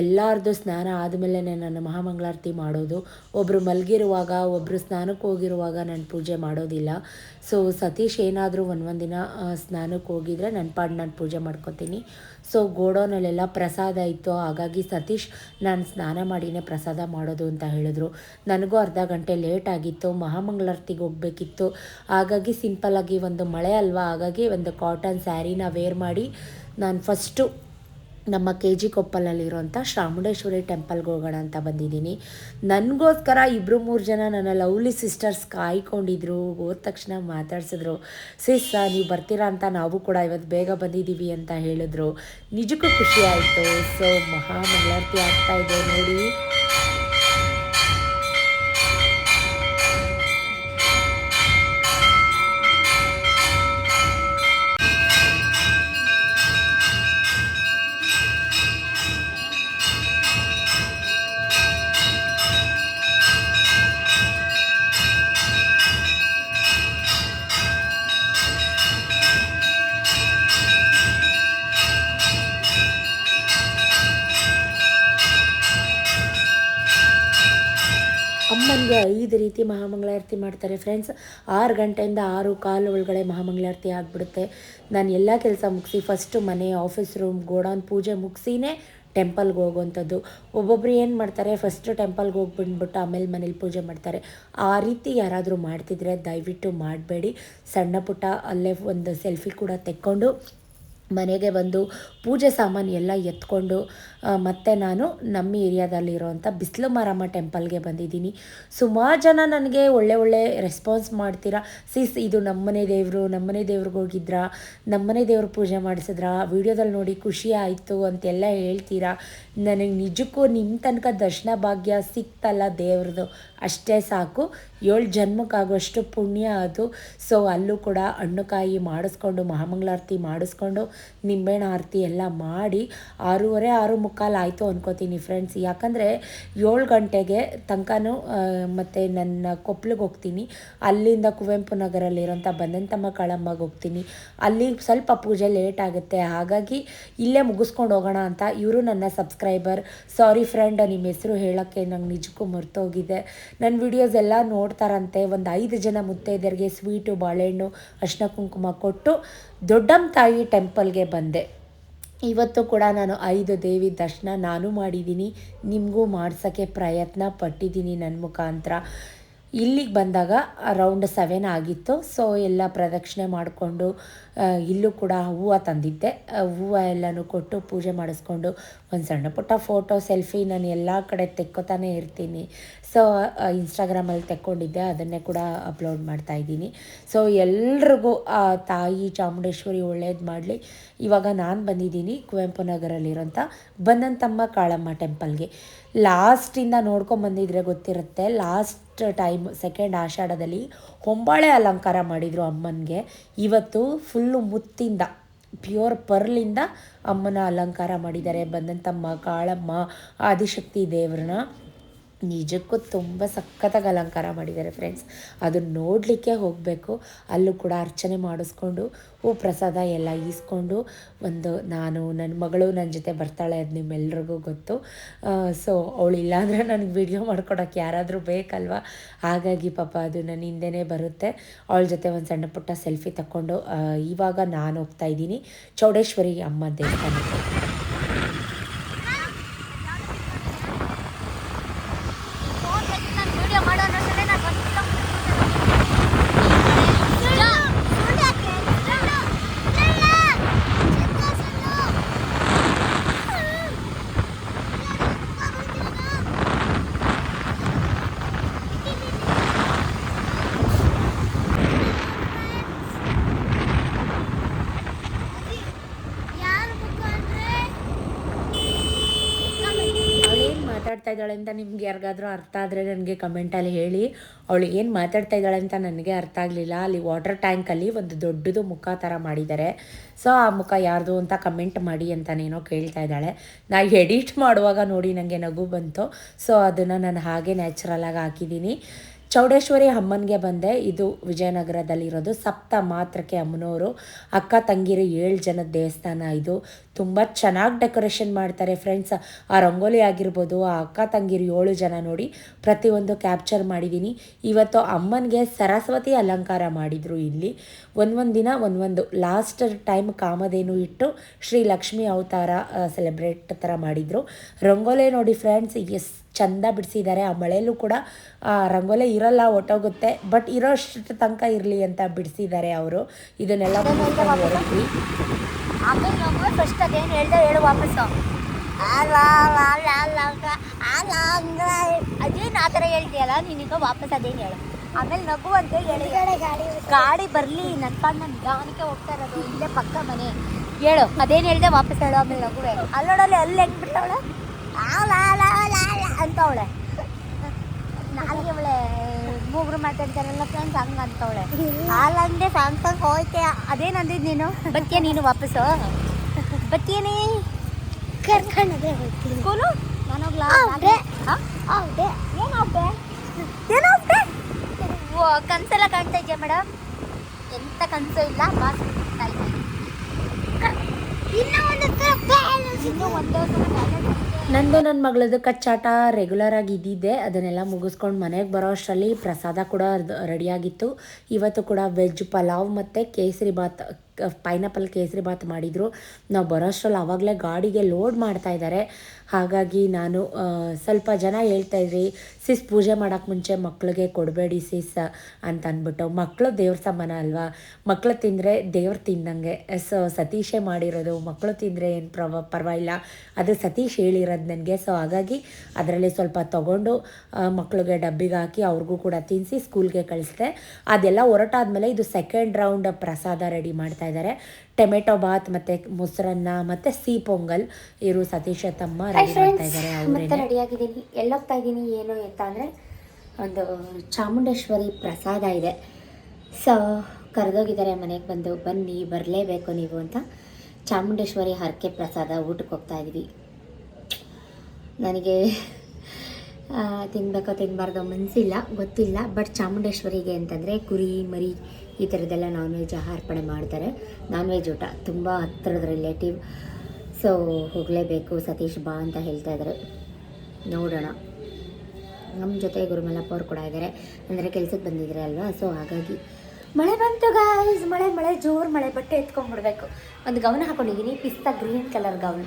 ಎಲ್ಲರದ್ದು ಸ್ನಾನ ಆದಮೇಲೆ ನಾನು ಮಹಾಮಂಗಳಾರತಿ ಮಾಡೋದು. ಒಬ್ಬರು ಮಲಗಿರುವಾಗ ಒಬ್ಬರು ಸ್ನಾನಕ್ಕೆ ಹೋಗಿರುವಾಗ ನಾನು ಪೂಜೆ ಮಾಡೋದಿಲ್ಲ. ಸೊ ಸತೀಶ್ ಏನಾದರೂ ಒಂದೊಂದು ಒಂದು ದಿನ ಸ್ನಾನಕ್ಕೆ ಹೋಗಿದ್ರೆ ನನ್ನ ಪಾಡು ನಾನು ಪೂಜೆ ಮಾಡ್ಕೊತೀನಿ. ಸೊ ಗೋಡೌನಲ್ಲೆಲ್ಲ ಪ್ರಸಾದ ಇತ್ತು. ಹಾಗಾಗಿ ಸತೀಶ್, ನಾನು ಸ್ನಾನ ಮಾಡಿನೇ ಪ್ರಸಾದ ಮಾಡೋದು ಅಂತ ಹೇಳಿದ್ರು. ನನಗೂ ಅರ್ಧ ಗಂಟೆ ಲೇಟ್ ಆಗಿತ್ತು. ಮಹಾಮಂಗಳಾರತಿಗೆ ಹೋಗಬೇಕಿತ್ತು. ಹಾಗಾಗಿ ಸಿಂಪಲ್ಲಾಗಿ ಒಂದು ಮಳೆ ಅಲ್ವಾ? ಹಾಗಾಗಿ ಒಂದು ಕಾಟನ್ ಸ್ಯಾರಿನ ವೇರ್ ಮಾಡಿ ನಾನು ಫಸ್ಟು ನಮ್ಮ ಕೆ ಜಿ ಕೊಪ್ಪಲಲ್ಲಿರುವಂಥ ಶ್ರಾಮುಂಡೇಶ್ವರಿ ಟೆಂಪಲ್ಗೆ ಹೋಗೋಣ ಅಂತ ಬಂದಿದ್ದೀನಿ. ನನಗೋಸ್ಕರ ಇಬ್ಬರು ಮೂರು ಜನ ನನ್ನ ಲವ್ಲಿ ಸಿಸ್ಟರ್ಸ್ ಕಾಯ್ಕೊಂಡಿದ್ರು, ಹೋದ ತಕ್ಷಣ ಮಾತಾಡ್ಸಿದ್ರು ಸಿಸ್ ನೀವು ಬರ್ತೀರಾ ಅಂತ ನಾವು ಕೂಡ ಇವತ್ತು ಬೇಗ ಬಂದಿದ್ದೀವಿ ಅಂತ ಹೇಳಿದ್ರು. ನಿಜಕ್ಕೂ ಖುಷಿ ಆಯಿತು. ಸೊ ಆಗ್ತಾ ಇದೆ ನೋಡಿ. ರೀತಿ ಮಹಾಮಂಗಳಾರತಿ ಮಾಡ್ತಾರೆ ಫ್ರೆಂಡ್ಸ್ ಆರು ಗಂಟೆಯಿಂದ ಆರು ಕಾಲು ಒಳಗಡೆ ಮಹಾಮಂಗಳಾರತಿ ಆಗಿಬಿಡುತ್ತೆ. ನಾನು ಎಲ್ಲ ಕೆಲಸ ಮುಗಿಸಿ ಫಸ್ಟು ಮನೆ ಆಫೀಸ್ ರೂಮ್ ಗೋಡೌನ್ ಪೂಜೆ ಮುಗಿಸಿನೇ ಟೆಂಪಲ್ಗೆ ಹೋಗುವಂಥದ್ದು. ಒಬ್ಬೊಬ್ರು ಏನು ಮಾಡ್ತಾರೆ ಫಸ್ಟ್ ಟೆಂಪಲ್ಗೆ ಹೋಗಿ ಬಂದ್ಬಿಟ್ಟು ಆಮೇಲೆ ಮನೇಲಿ ಪೂಜೆ ಮಾಡ್ತಾರೆ. ಆ ರೀತಿ ಯಾರಾದರೂ ಮಾಡ್ತಿದ್ರೆ ದಯವಿಟ್ಟು ಮಾಡಬೇಡಿ. ಸಣ್ಣ ಪುಟ್ಟ ಅಲ್ಲೇ ಒಂದು ಸೆಲ್ಫಿ ಕೂಡ ತೆಕ್ಕೊಂಡು ಮನೆಗೆ ಬಂದು ಪೂಜೆ ಸಾಮಾನು ಎಲ್ಲ ಎತ್ಕೊಂಡು ಮತ್ತೆ ನಾನು ನಮ್ಮ ಏರಿಯಾದಲ್ಲಿರೋವಂಥ ಬಿಸಿಲು ಮಾರಮ್ಮ ಟೆಂಪಲ್ಗೆ ಬಂದಿದ್ದೀನಿ. ಸುಮಾರು ಜನ ನನಗೆ ಒಳ್ಳೆ ಒಳ್ಳೆ ರೆಸ್ಪಾನ್ಸ್ ಮಾಡ್ತೀರಾ. ಸಿಸ್ ಇದು ನಮ್ಮನೆ ದೇವರು, ನಮ್ಮನೆ ದೇವ್ರಿಗೆ ಹೋಗಿದ್ರಾ? ನಮ್ಮನೆ ದೇವ್ರ ಪೂಜೆ ಮಾಡಿಸಿದ್ರಾ? ವಿಡಿಯೋದಲ್ಲಿ ನೋಡಿ ಖುಷಿ ಆಯಿತು ಅಂತೆಲ್ಲ ಹೇಳ್ತೀರಾ? ನನಗೆ ನಿಜಕ್ಕೂ ನಿಮ್ಮ ತನಕ ದರ್ಶನ ಭಾಗ್ಯ ಸಿಕ್ತಲ್ಲ ದೇವ್ರದ್ದು ಅಷ್ಟೇ ಸಾಕು. ಏಳು ಜನ್ಮಕ್ಕಾಗುವಷ್ಟು ಪುಣ್ಯ ಅದು. ಸೊ ಅಲ್ಲೂ ಕೂಡ ಹಣ್ಣುಕಾಯಿ ಮಾಡಿಸ್ಕೊಂಡು, ಮಹಾಮಂಗಳಾರತಿ ಮಾಡಿಸ್ಕೊಂಡು ನಿಂಬೆಹಣ್ಣು ಆರತಿ ಎಲ್ಲ ಮಾಡಿ ಆರೂವರೆ, ಆರು ಮುಕ್ಕಾಲು ಆಯಿತು ಅನ್ಕೋತೀನಿ ಫ್ರೆಂಡ್ಸ್ ಯಾಕಂದರೆ ಏಳು ಗಂಟೆಗೆ ತನಕನೂ ಮತ್ತು ನನ್ನ ಕೊಪ್ಪಳಿಗೆ ಹೋಗ್ತೀನಿ. ಅಲ್ಲಿಂದ ಕುವೆಂಪು ನಗರಲ್ಲಿರೋಂಥ ಬಂದಂತಮ್ಮ ಕಳಂಬಗೆ ಹೋಗ್ತೀನಿ. ಅಲ್ಲಿ ಸ್ವಲ್ಪ ಪೂಜೆ ಲೇಟ್ ಆಗುತ್ತೆ. ಹಾಗಾಗಿ ಇಲ್ಲೇ ಮುಗಿಸ್ಕೊಂಡು ಹೋಗೋಣ ಅಂತ ಇವರು ನನ್ನ ಸಬ್ಸ್ಕ್ರೈಬರ್ ಸಾರಿ ಫ್ರೆಂಡ್ ನಿಮ್ಮ ಹೆಸರು ಹೇಳೋಕ್ಕೆ ನಂಗೆ ನಿಜಕ್ಕೂ ಮರ್ತೋಗಿದೆ. ನನ್ನ ವಿಡಿಯೋಸ್ ಎಲ್ಲ ನೋಡ್ತಾರಂತೆ. ಒಂದು ಐದು ಜನ ಮುತ್ತೈದೆಯರಿಗೆ ಸ್ವೀಟು ಬಾಳೆಹಣ್ಣು, ಅರ್ಶಿನ ಕುಂಕುಮ ಕೊಟ್ಟು ದೊಡ್ಡಮ್ಮ ತಾಯಿ ಟೆಂಪಲ್ಗೆ ಬಂದೆ. ಇವತ್ತು ಕೂಡ ನಾನು ಐದು ದೇವಿ ದರ್ಶನ ನಾನು ಮಾಡಿದ್ದೀನಿ. ನಿಮಗೂ ಮಾಡ್ಸೋಕ್ಕೆ ಪ್ರಯತ್ನ ಪಟ್ಟಿದ್ದೀನಿ ನನ್ನ ಮುಖಾಂತರ. ಇಲ್ಲಿಗೆ ಬಂದಾಗ ಅರೌಂಡ್ ಸೆವೆನ್ ಆಗಿತ್ತು. ಸೊ ಎಲ್ಲ ಪ್ರದಕ್ಷಿಣೆ ಮಾಡಿಕೊಂಡು ಇಲ್ಲೂ ಕೂಡ ಹೂವು ತಂದಿದ್ದೆ. ಹೂವು ಎಲ್ಲನೂ ಕೊಟ್ಟು ಪೂಜೆ ಮಾಡಿಸ್ಕೊಂಡು ಒಂದು ಸಣ್ಣ ಪುಟ್ಟ ಫೋಟೋ ಸೆಲ್ಫಿ ನಾನು ಎಲ್ಲ ಕಡೆ ತೆಕ್ಕೋತಾನೆ ಇರ್ತೀನಿ. ಸೊ ಇನ್ಸ್ಟಾಗ್ರಾಮಲ್ಲಿ ತೆಕ್ಕೊಂಡಿದ್ದೆ. ಅದನ್ನೇ ಕೂಡ ಅಪ್ಲೋಡ್ ಮಾಡ್ತಾ ಇದ್ದೀನಿ. ಸೊ ಎಲ್ರಿಗೂ, ಆ, ತಾಯಿ ಚಾಮುಂಡೇಶ್ವರಿ ಒಳ್ಳೇದು ಮಾಡಲಿ. ಇವಾಗ ನಾನು ಬಂದಿದ್ದೀನಿ ಕುವೆಂಪು ನಗರಲ್ಲಿರೋಂಥ ಬಂದಂತಮ್ಮ ಕಾಳಮ್ಮ ಟೆಂಪಲ್ಗೆ. ಲಾಸ್ಟಿಂದ ನೋಡ್ಕೊಂಬಂದಿದ್ರೆ ಗೊತ್ತಿರುತ್ತೆ. ಲಾಸ್ಟ್ ಟೈಮ್ ಸೆಕೆಂಡ್ ಆಷಾಢದಲ್ಲಿ ಹೊಂಬಾಳೆ ಅಲಂಕಾರ ಮಾಡಿದರು ಅಮ್ಮನಿಗೆ. ಇವತ್ತು ಫುಲ್ಲು ಮುತ್ತಿಂದ ಪ್ಯೂರ್ ಪರ್ಲಿಂದ ಅಮ್ಮನ ಅಲಂಕಾರ ಮಾಡಿದ್ದಾರೆ. ಬಂದಂತಮ್ಮ ಕಾಳಮ್ಮ ಆದಿಶಕ್ತಿ ದೇವ್ರನ್ನ. ನಿಜಕ್ಕೂ ತುಂಬ ಸಖತ್ತಾಗಿ ಅಲಂಕಾರ ಮಾಡಿದ್ದಾರೆ ಫ್ರೆಂಡ್ಸ್ ಅದನ್ನ ನೋಡಲಿಕ್ಕೆ ಹೋಗಬೇಕು. ಅಲ್ಲೂ ಕೂಡ ಅರ್ಚನೆ ಮಾಡಿಸ್ಕೊಂಡು, ಹೂ ಪ್ರಸಾದ ಎಲ್ಲ ಈಸ್ಕೊಂಡು, ಒಂದು ನಾನು ನನ್ನ ಮಗಳು ನನ್ನ ಜೊತೆ ಬರ್ತಾಳೆ ಅದು ನಿಮ್ಮೆಲ್ರಿಗೂ ಗೊತ್ತು. ಸೊ ಅವಳು ಇಲ್ಲಾಂದರೆ ನನಗೆ ವಿಡಿಯೋ ಮಾಡ್ಕೊಡೋಕ್ಕೆ ಯಾರಾದರೂ ಬೇಕಲ್ವಾ? ಹಾಗಾಗಿ ಪಾಪ ಅದು ನನ್ನ ಹಿಂದೆನೇ ಬರುತ್ತೆ. ಅವಳ ಜೊತೆ ಒಂದು ಸಣ್ಣ ಪುಟ್ಟ ಸೆಲ್ಫಿ ತಗೊಂಡು ಇವಾಗ ನಾನು ಹೋಗ್ತಾ ಇದ್ದೀನಿ. ಚೌಡೇಶ್ವರಿ ಅಮ್ಮ ದೇವಸ್ಥಾನಕ್ಕೆ ವಿಡಿಯೋ ಮಾಡೋ ಅನ್ನೋಷ್ಟರಲ್ಲಿ ನಾನು ಬಂದ್ಬಿಟ್ಟು ಅವಳು ಏನು ಮಾತಾಡ್ತಾ ಇದ್ದಾಳೆ ಅಂತ ನಿಮ್ಗೆ ಯಾರಿಗಾದ್ರೂ ಅರ್ಥ ಆದರೆ ನನಗೆ ಕಮೆಂಟಲ್ಲಿ ಹೇಳಿ. ಅವಳು ಏನು ಮಾತಾಡ್ತಾ ಇದ್ದಾಳೆ ಅಂತ ನನಗೆ ಅರ್ಥ ಆಗಲಿಲ್ಲ. ಅಲ್ಲಿ ವಾಟರ್ ಟ್ಯಾಂಕಲ್ಲಿ ಒಂದು ದೊಡ್ಡದು ಮುಖ ಥರ ಮಾಡಿದ್ದಾರೆ. ಸೊ ಆ ಮುಖ ಯಾರ್ದು ಅಂತ ಕಮೆಂಟ್ ಮಾಡಿ ಅಂತನೇನೋ ಕೇಳ್ತಾ ಇದ್ದಾಳೆ. ನಾ ಎಡಿಟ್ ಮಾಡುವಾಗ ನೋಡಿ ನನಗೆ ನಗು ಬಂತು. ಸೊ ಅದನ್ನು ನಾನು ಹಾಗೆ ನ್ಯಾಚುರಲಾಗಿ ಹಾಕಿದ್ದೀನಿ. ಚೌಡೇಶ್ವರಿ ಅಮ್ಮನಿಗೆ ಬಂದೆ. ಇದು ವಿಜಯನಗರದಲ್ಲಿರೋದು ಸಪ್ತ ಮಾತ್ರಕ್ಕೆ ಅಮ್ಮನವರು ಅಕ್ಕ, ತಂಗಿರು ಏಳು ಜನದ ದೇವಸ್ಥಾನ ಇದು. ತುಂಬ ಚೆನ್ನಾಗಿ ಡೆಕೋರೇಷನ್ ಮಾಡ್ತಾರೆ ಫ್ರೆಂಡ್ಸ್. ಆ ರಂಗೋಲಿ ಆಗಿರ್ಬೋದು ಆ ಅಕ್ಕ ತಂಗಿರು ಏಳು ಜನ ನೋಡಿ ಪ್ರತಿಯೊಂದು ಕ್ಯಾಪ್ಚರ್ ಮಾಡಿದ್ದೀನಿ ಇವತ್ತು ಅಮ್ಮನಿಗೆ ಸರಸ್ವತಿ ಅಲಂಕಾರ ಮಾಡಿದರು ಇಲ್ಲಿ. ಒಂದೊಂದು ದಿನ ಒಂದೊಂದು ಲಾಸ್ಟ್ ಟೈಮ್ ಕಾಮಧೇನು ಇಟ್ಟು ಶ್ರೀ ಲಕ್ಷ್ಮಿ ಅವತಾರ ಸೆಲೆಬ್ರೇಟ್ ಥರ ಮಾಡಿದರು. ರಂಗೋಲಿ ನೋಡಿ ಫ್ರೆಂಡ್ಸ್ ಎಸ್ ಚಂದ ಬಿಡಿಸಿದ್ದಾರೆ. ಆ ಮಳೆಯಲ್ಲೂ ಕೂಡ ಆ ರಂಗೋಲಿ ಇರಲ್ಲ ಒಟ್ಟೋಗುತ್ತೆ. ಬಟ್ ಇರೋಷ್ಟು ತನಕ ಇರಲಿ ಅಂತ ಬಿಡಿಸಿದ್ದಾರೆ ಅವರು. ಇದನ್ನೆಲ್ಲ ಮುಗಿಸ್ಕೊಂಡು ಹೊರಟ್ವಿ ಆಮೇಲೆ ನಾವು ಫಸ್ಟ್ ಅದೇನು ಹೇಳ್ದೆ ಹೇಳು ವಾಪಸ್ಸು. ಅದೇನು ಆ ಥರ ಹೇಳ್ತೀಯಲ್ಲ ನೀನೀಗ ವಾಪಸ್ ಅದೇನು ಹೇಳು. ಆಮೇಲೆ ನಗು ಅಂತ ಹೇಳಿ ಗಾಡಿ ಗಾಡಿ ಬರಲಿ ನನ್ನ ನಿಧಾನಕ್ಕೆ ಹೋಗ್ತಾ ಇರೋದು ಇಲ್ಲೇ ಪಕ್ಕ ಮನೆ. ಹೇಳು ಅದೇನು ಹೇಳ್ದೆ ವಾಪಸ್ ಹೇಳು ಆಮೇಲೆ ನಗುವೆ. ಅಲ್ಲೋಡಲ್ಲಿ ಅಲ್ಲಿ ಹೆಂಗೆ ಬಿಟ್ಟವಳೆ ಅಂತ ಅವಳೆ. ನಾಲ್ಗೆ ಅವಳೆ ಮೂಗರು ಮಾತಾಡ್ತಾರಲ್ಲ ಫ್ರೆಂಡ್ಸ್ ಹಂಗೆ ಅಂತವಳೆ ಹಾಲಂದೆ ಸಾಂಗ್ ಸಾಂಗ್ ಹೋಯ್ತೆ ಅದೇನಂದಿದ್ದು ನೀನು? ಬಕ್ಕೆ ನೀನು ವಾಪಸ್ಸು. ಬತ್ತೀಯನೇ ಕರ್ಕೊಂಡೋದ್ರೆ ಹೋಗ್ತೀನಿ. ಸ್ಕೂಲು? ನಾನು ಹೋಗ್ಲಾ ಹೌದೆ ಏನಾಗ್ದೆ ಏನಾಗ್ದೆ ಓ ಕನ್ಸೆಲ್ಲ ಕಾಣ್ತಾ ಇದೆಯಾ ಮೇಡಮ್ ಎಂತ ಕನಸು ಇಲ್ಲ ಮಾಸ್ ಇನ್ನೂ ಒಂದು ಇನ್ನೂ ಒಂದೇ ಒಂದು balance ಇದೆ. ನಂದು ನನ್ನ ಮಗಳದು ಕಚ್ಚಾಟ ರೆಗ್ಯುಲರ್ ಆಗಿ ಇದ್ದಿದ್ದೆ. ಅದನ್ನೆಲ್ಲ ಮುಗಿಸ್ಕೊಂಡು ಮನೆಗೆ ಬರೋ ಅಷ್ಟರಲ್ಲಿ ಪ್ರಸಾದ ಕೂಡ ರೆಡಿಯಾಗಿತ್ತು ಇವತ್ತು ಕೂಡ ವೆಜ್ ಪಲಾವ್ ಮತ್ತು ಕೇಸರಿ ಬಾತ್ ಪೈನಾಪಲ್ ಕೇಸರಿ ಬಾತ್ ಮಾಡಿದರು. ನಾವು ಬರೋ ಅಷ್ಟರಲ್ಲಿ ಆವಾಗಲೇ ಗಾಡಿಗೆ ಲೋಡ್ ಮಾಡ್ತಾ ಇದ್ದಾರೆ ಹಾಗಾಗಿ ನಾನು ಸ್ವಲ್ಪ ಜನ ಹೇಳ್ತಾ ಇದ್ರಿ ಸಿಸ್ ಪೂಜೆ ಮಾಡೋಕ್ಕೆ ಮುಂಚೆ ಮಕ್ಕಳಿಗೆ ಕೊಡಬೇಡಿ ಸಿಸ್ ಅಂತ ಅಂದ್ಬಿಟ್ಟು. ಮಕ್ಕಳು ದೇವ್ರ ಸಮಾನ ಅಲ್ವಾ? ಮಕ್ಕಳು ತಿಂದರೆ ದೇವ್ರು ತಿಂದಂಗೆ. ಸೊ, ಸತೀಶೇ ಮಾಡಿರೋದು. ಮಕ್ಕಳು ತಿಂದರೆ ಏನು ಪ್ರವ, ಪರವಾಗಿಲ್ಲ. ಅದು ಸತೀಶ್ ಹೇಳಿರೋದು ನನಗೆ. ಸೊ, ಹಾಗಾಗಿ ಅದರಲ್ಲಿ ಸ್ವಲ್ಪ ತೊಗೊಂಡು ಮಕ್ಕಳಿಗೆ ಡಬ್ಬಿಗೆ ಹಾಕಿ ಅವ್ರಿಗೂ ಕೂಡ ತಿನ್ನಿಸಿ ಸ್ಕೂಲ್ಗೆ ಕಳಿಸಿದೆ. ಅದೆಲ್ಲ ಹೊರಟಾದ್ಮೇಲೆ ಇದು ಸೆಕೆಂಡ್ ರೌಂಡ್ ಪ್ರಸಾದ ರೆಡಿ ಮಾಡ್ತಾ ಇದ್ದಾರೆ. ಟೊಮೆಟೊ ಬಾತ್ ಮತ್ತೆ ಮೊಸರನ್ನ ಮತ್ತೆ ಸಿ ಪೊಂಗಲ್ ಇವರು ಸತೀಶ ತಮ್ಮ ರೆಡಿ ಮಾಡ್ತಾ ಇದ್ದಾರೆ ಮತ್ತೆ ರೆಡಿಯಾಗಿದ್ದೀನಿ ಎಲ್ಲೋಗ್ತಾ ಇದ್ದೀನಿ ಏನು ಅಂತ ಅಂದರೆ ಒಂದು ಚಾಮುಂಡೇಶ್ವರಿ ಪ್ರಸಾದ ಇದೆ. ಸೊ ಕರೆದೋಗಿದ್ದಾರೆ ಮನೆಗೆ ಬಂದು. ಬನ್ನಿ ಬರಲೇಬೇಕು ನೀವು ಅಂತ ಚಾಮುಂಡೇಶ್ವರಿ ಹರಕೆ ಪ್ರಸಾದ ಊಟಕ್ಕೆ ಹೋಗ್ತಾ ಇದ್ದೀವಿ. ನನಗೆ ತಿನ್ಬೇಕೋ ತಿನ್ನಬಾರ್ದೋ ಮನಸ್ಸಿಲ್ಲ ಗೊತ್ತಿಲ್ಲ. ಬಟ್ ಚಾಮುಂಡೇಶ್ವರಿಗೆ ಅಂತಂದರೆ ಕುರಿ, ಮರಿ ಈ ಥರದ್ದೆಲ್ಲ ನಾನ್ ವೆಜ್ ಅರ್ಪಣೆ ಮಾಡ್ತಾರೆ. ನಾನ್ ವೆಜ್ ಊಟ ತುಂಬ ಹತ್ತಿರದ ರಿಲೇಟಿವ್ ಸೊ ಹೋಗಲೇಬೇಕು, ಸತೀಶ್ ಬಾ ಅಂತ ಹೇಳ್ತಾ ಇದ್ದಾರೆ ನೋಡೋಣ. ನಮ್ಮ ಜೊತೆ ಗುರುಮಲ್ಲಪ್ಪ ಅವ್ರು ಕೂಡ ಇದ್ದಾರೆ ಅಂದರೆ ಕೆಲ್ಸಕ್ಕೆ ಬಂದಿದ್ದಾರೆ ಅಲ್ವಾ? ಸೊ ಹಾಗಾಗಿ ಮಳೆ ಬಂತು ಗಾಯ್ಸ್ ಮಳೆ ಮಳೆ, ಜೋರು ಮಳೆ. ಬಟ್ಟೆ ಎತ್ಕೊಂಡ್ಬಿಡ್ಬೇಕು. ಒಂದು ಗೌನ್ ಹಾಕೊಂಡಿದ್ದೀನಿ ಪಿಸ್ತಾ ಗ್ರೀನ್ ಕಲರ್ ಗೌನ್.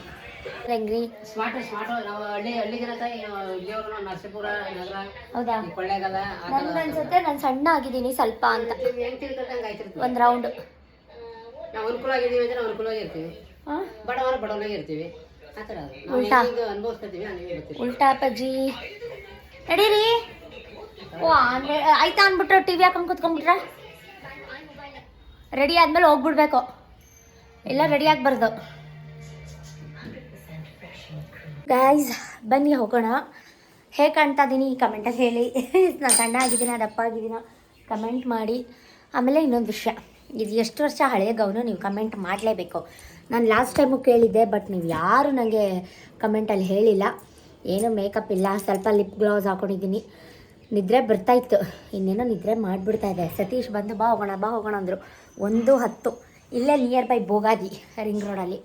ಹೆಂಗ್ರಿ ಸ್ಮಾರ್ಟ್ ಸ್ಮಾರ್ಟ್ ನಾವು ಹಳ್ಳಿ ಹಳ್ಳಿ ಜನ ತಾಯಿ ಇಲ್ಲಿಯವರು ನರಸೀಪುರ ನಗರ ಹೌದಾ? ಈ ಕೊಳ್ಳೇಗಾಲ ಆ ನನ್ಗೆ ಅನ್ಸುತ್ತೆ ನಾನು ಸಣ್ಣ ಆಗಿದ್ದೀನಿ ಸ್ವಲ್ಪ ಅಂತ. ಒಂದ್ ಹೆಂಗ್ ತಿಳ್ಕೊಂಡಂಗೆ ಆಯ್ತಿರ್ತದೆ ಒಂದು ರೌಂಡ್ ನಾವು ಅನುಕೂಲ ಆಗಿದ್ದೀವಿ ಅಂದ್ರೆ ನಾವು ಅನುಕೂಲವಾಗಿ ಇರ್ತೀವಿ ಬಡವರ ಬಡವನಾಗಿ ಇರ್ತೀವಿ ಆ ಥರ ಅದು. ನಾವು ಉಲ್ಟಾ. ಹೆಂಗೆ ಅನುಭವಿಸ್ಕೊತೀವಿ ಹಂಗೆ ಗೊತ್ತಿಲ್ಲ ಉಲ್ಟಾ ಅಪ್ಪಾಜಿ. ನಡೀರಿ. ಓ ಅಂದ್ರೆ ಆಯ್ತಾ ಅಂದ್ಬಿಟ್ರೆ ಟಿವಿ ಹಾಕೊಂಡು ಕುತ್ಕೊಂಡ್ಬಿಟ್ರೆ? ರೆಡಿ ಆದ್ಮೇಲೆ ಹೋಗ್ಬಿಡ್ಬೇಕು. ಎಲ್ಲ ರೆಡಿ ಆಗ್ಬಾರ್ದು. ಗಾಯ್ಸ್ ಬನ್ನಿ ಹೋಗೋಣ. ಹೇಗೆ ಕಾಣ್ತಾ ಇದ್ದೀನಿ ಕಮೆಂಟಲ್ಲಿ ಹೇಳಿ. ನಾನು ಸಣ್ಣ ಆಗಿದ್ದೀನ ದಪ್ಪ ಆಗಿದ್ದೀನ ಕಮೆಂಟ್ ಮಾಡಿ. ಆಮೇಲೆ ಇನ್ನೊಂದು ವಿಷಯ. ಇದು ಎಷ್ಟು ವರ್ಷ ಹಳೆಯ ಗೌನು, ನೀವು ಕಮೆಂಟ್ ಮಾಡಲೇಬೇಕು. ನಾನು ಲಾಸ್ಟ್ ಟೈಮು ಕೇಳಿದ್ದೆ ಬಟ್ ನೀವು ಯಾರು ನನಗೆ ಕಮೆಂಟಲ್ಲಿ ಹೇಳಿಲ್ಲ. ಏನು ಮೇಕಪ್ ಇಲ್ಲ, ಸ್ವಲ್ಪ ಲಿಪ್ ಗ್ಲೌಸ್ ಹಾಕೊಂಡಿದ್ದೀನಿ. ನಿದ್ರೆ ಬರ್ತಾಯಿತ್ತು ಇನ್ನೇನೋ ನಿದ್ರೆ ಮಾಡಿಬಿಡ್ತಾ ಇದೆ. ಸತೀಶ್ ಬಂದು, ಬಾ ಹೋಗೋಣ ಬಾ ಹೋಗೋಣ ಅಂದರು. ಒಂದು ಹತ್ತು. ಇಲ್ಲೇ ನಿಯರ್ ಬೈ ಬೋಗಾದಿ ರಿಂಗ್ ರೋಡಲ್ಲಿ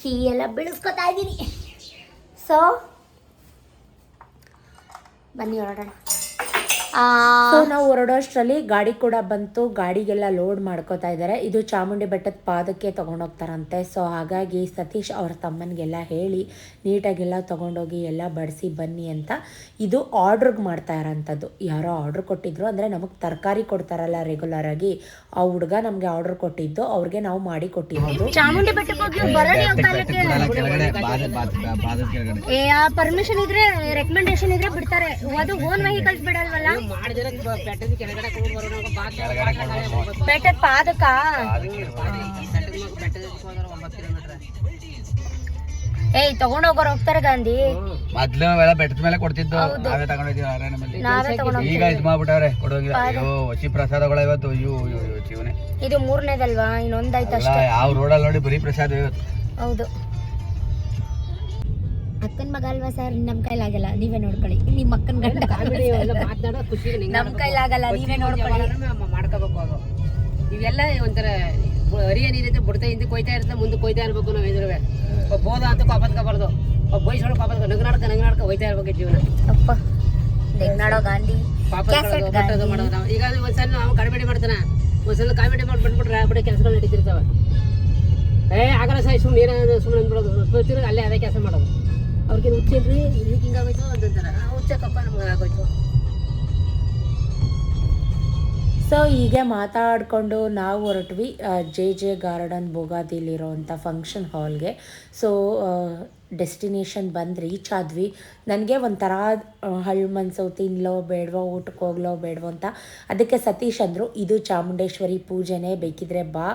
ಕೀ ಎಲ್ಲ ಬೆಳೆಸ್ಕೊತಾ ಇದ್ದೀನಿ ಸೊ ಬನ್ನಿ ಹೊರಡೋಣ. ಸೊ ನಾವು ಹೊರಡೋಷ್ಟರಲ್ಲಿ ಗಾಡಿ ಕೂಡ ಬಂತು. ಗಾಡಿಗೆಲ್ಲ ಲೋಡ್ ಮಾಡ್ಕೋತಾ ಇದ್ದಾರೆ ಇದು ಚಾಮುಂಡಿ ಬೆಟ್ಟದ ಪಾದಕ್ಕೆ ತೊಗೊಂಡೋಗ್ತಾರಂತೆ. ಸೊ ಹಾಗಾಗಿ ಸತೀಶ್ ಅವ್ರ ತಮ್ಮನಿಗೆಲ್ಲ ಹೇಳಿ ನೀಟಾಗೆಲ್ಲ ತೊಗೊಂಡೋಗಿ ಎಲ್ಲ ಬಡಿಸಿ ಬನ್ನಿ ಅಂತ ಇದು ಆರ್ಡ್ರಿಗೆ ಮಾಡ್ತಾ ಇರೋಂಥದ್ದು. ಯಾರೋ ಆರ್ಡ್ರ್ ಕೊಟ್ಟಿದ್ರು. ಅಂದರೆ ನಮಗೆ ತರಕಾರಿ ಕೊಡ್ತಾರಲ್ಲ ರೆಗ್ಯುಲರ್ ಆಗಿ. ಆ ಹುಡುಗ ನಮಗೆ ಆರ್ಡರ್ ಕೊಟ್ಟಿದ್ದು. ಅವ್ರಿಗೆ ನಾವು ಮಾಡಿ ಕೊಟ್ಟಿರೋದು. ಚಾಮುಂಡಿ ಬೆಟ್ಟಕ್ಕೆ ಪರ್ಮಿಷನ್ ಇದ್ರೆ ರೆಕಮೆಂಡೇಶನ್ ಇದ್ರೆ ಬಿಡ್ತಾರೆ. ಅದು ಓನ್ ವೆಹಿಕಲ್ಸ್ ಬಿಡಲ್ವಲ್ಲ? ಬೆಟ್ಟದ ಕೆಳಗಡೆ ಹೋಗಿ ಬರೋಣ. ಬಾತ್ ಬೆಟ್ಟದ ಪಾದಕ ಏಯ್ ತಗೊಂಡ್ ಹೋಗೋರ್ ಹೋಗ್ತಾರ ಏಯ್ ತಗೊಂಡೋಗೋರು ಹೋಗ್ತಾರೆ ಗಾಂಧಿ. ಮೊದ್ಲು ಬೆಟ್ಟದ ಮೇಲೆ ಕೊಡ್ತಿದ್ದು. ನಾವೇ ತಗೊಂಡಿದ್ದೀವಿ ಈಗ ಇದು ಮಾಡ್ಬಿಟ್ಟವ್ರೆ ಕೊಡೋಂಗಿಲ್ಲ ಅಯ್ಯೋ ವಸಿ ಪ್ರಸಾದಗಳು ಇವತ್ತು. ಅಯ್ಯೋ ಅಯ್ಯೋ ಅಯ್ಯೋ ಜೀವನೇ. ಇದು ಮೂರನೇದಲ್ವಾ? ಇನ್ನೊಂದಾಯ್ತು ಅಷ್ಟೇ. ಯಾವ ರೋಡಲ್ಲಿ ನೋಡಿ ಬರೀ ಪ್ರಸಾದ ಇವತ್ತು. ಹೌದು. ಅಕ್ಕನ ಮಗ ಅಲ್ವಾ ಸರ್ ನಮ್ಮ ಕೈಲಾಗಲ್ಲ ನೀವೇ ನೋಡ್ಕೊಳ್ಳಿ. ನಿಮ್ಮ ಅಕ್ಕನ ಗಂಡ. ನಮ್ಮ ಕೈಲಾಗಲ್ಲ ನೀವೇ ನೋಡ್ಕೊಳ್ಳಿ. ಮಾಡ್ಕೋಬೇಕು ಅದು ಇವೆಲ್ಲ ಒಂಥರ ಹರಿಯ ನೀರೈತೆ ಬುಡ್ತಾ ಹಿಂದೆ ಕೊಯ್ತಾ ಇರುತ್ತೆ ಮುಂದೆ ಕೊಯ್ತಾ ಇರ್ಬೇಕು ನಾವು ಒಬ್ಬ ಬೋಧ ಅಂತ ಕಾಪತ್ಕೋಬಾರ್ದು ಬೈಸೋಳು ಕಾಪತ್ಕೊ ನಗನಾಡ್ಕ ನಗನಾಡ್ಕ ಹೋಯ್ತಾ ಇರ್ಬೇಕು ಜೀವನ. ಅಪ್ಪ ನಾಡೋ ಗಾಂಧಿ. ಪಾಪ. ಮಾಡೋದು ನಾವು. ಈಗ ಒಂದ್ಸಲ ನಾವು ಕಾಮಿಡಿ ಮಾಡ್ತಾನೆ. ಒಂದ್ಸಲ ಕಾಮಿಡಿ ಮಾಡಿ ಬಂದ್ಬಿಟ್ರೆ ಬಿಡಿ ಕೆಲಸಗಳು ನಡೀತಿರ್ತಾವೆ. ಏ ಆಗಲ್ಲ ಸಾಯಿ ಸುಮ್ಮನೆ ಸುಮ್ಮನೆ ಅಂದ್ಬಿಡೋದು. ಅಲ್ಲೇ ಅದೇ ಕೆಲಸ ಮಾಡೋದು. ಅವ್ರಿಗೆ ಹುಚ್ಚಿಲ್ರಿ ಇಲ್ಲಿ ಹಿಂಗಾಗೋಯ್ತು ಅಂತಂತಾರೆ ಹುಚ್ಚಕ್ಕಪ್ಪ ನಮ್ಗೆ ಆಗೋಯ್ತು. ಸೊ ಹೀಗೆ ಮಾತಾಡಿಕೊಂಡು ನಾವು ಹೊರಟ್ವಿ ಜೆ ಜೆ ಗಾರ್ಡನ್ ಬೋಗಾದಿಲಿರೋವಂಥ ಫಂಕ್ಷನ್ ಹಾಲ್ಗೆ ಸೊ ಡೆಸ್ಟಿನೇಷನ್ ಬಂದು ರೀಚ್ ಆದ್ವಿ. ನನಗೆ ಒಂಥರ ಹಳ್ಳು ಮನ್ಸು, ತಿನ್ಲೋ, ಬೇಡವೋ ಊಟಕ್ಕೆ ಹೋಗ್ಲೋ, ಬೇಡವೋ ಅಂತ. ಅದಕ್ಕೆ ಸತೀಶ್ ಅಂದರು, ಇದು ಚಾಮುಂಡೇಶ್ವರಿ ಪೂಜೆನೇ, ಬೇಕಿದ್ರೆ ಬಾ,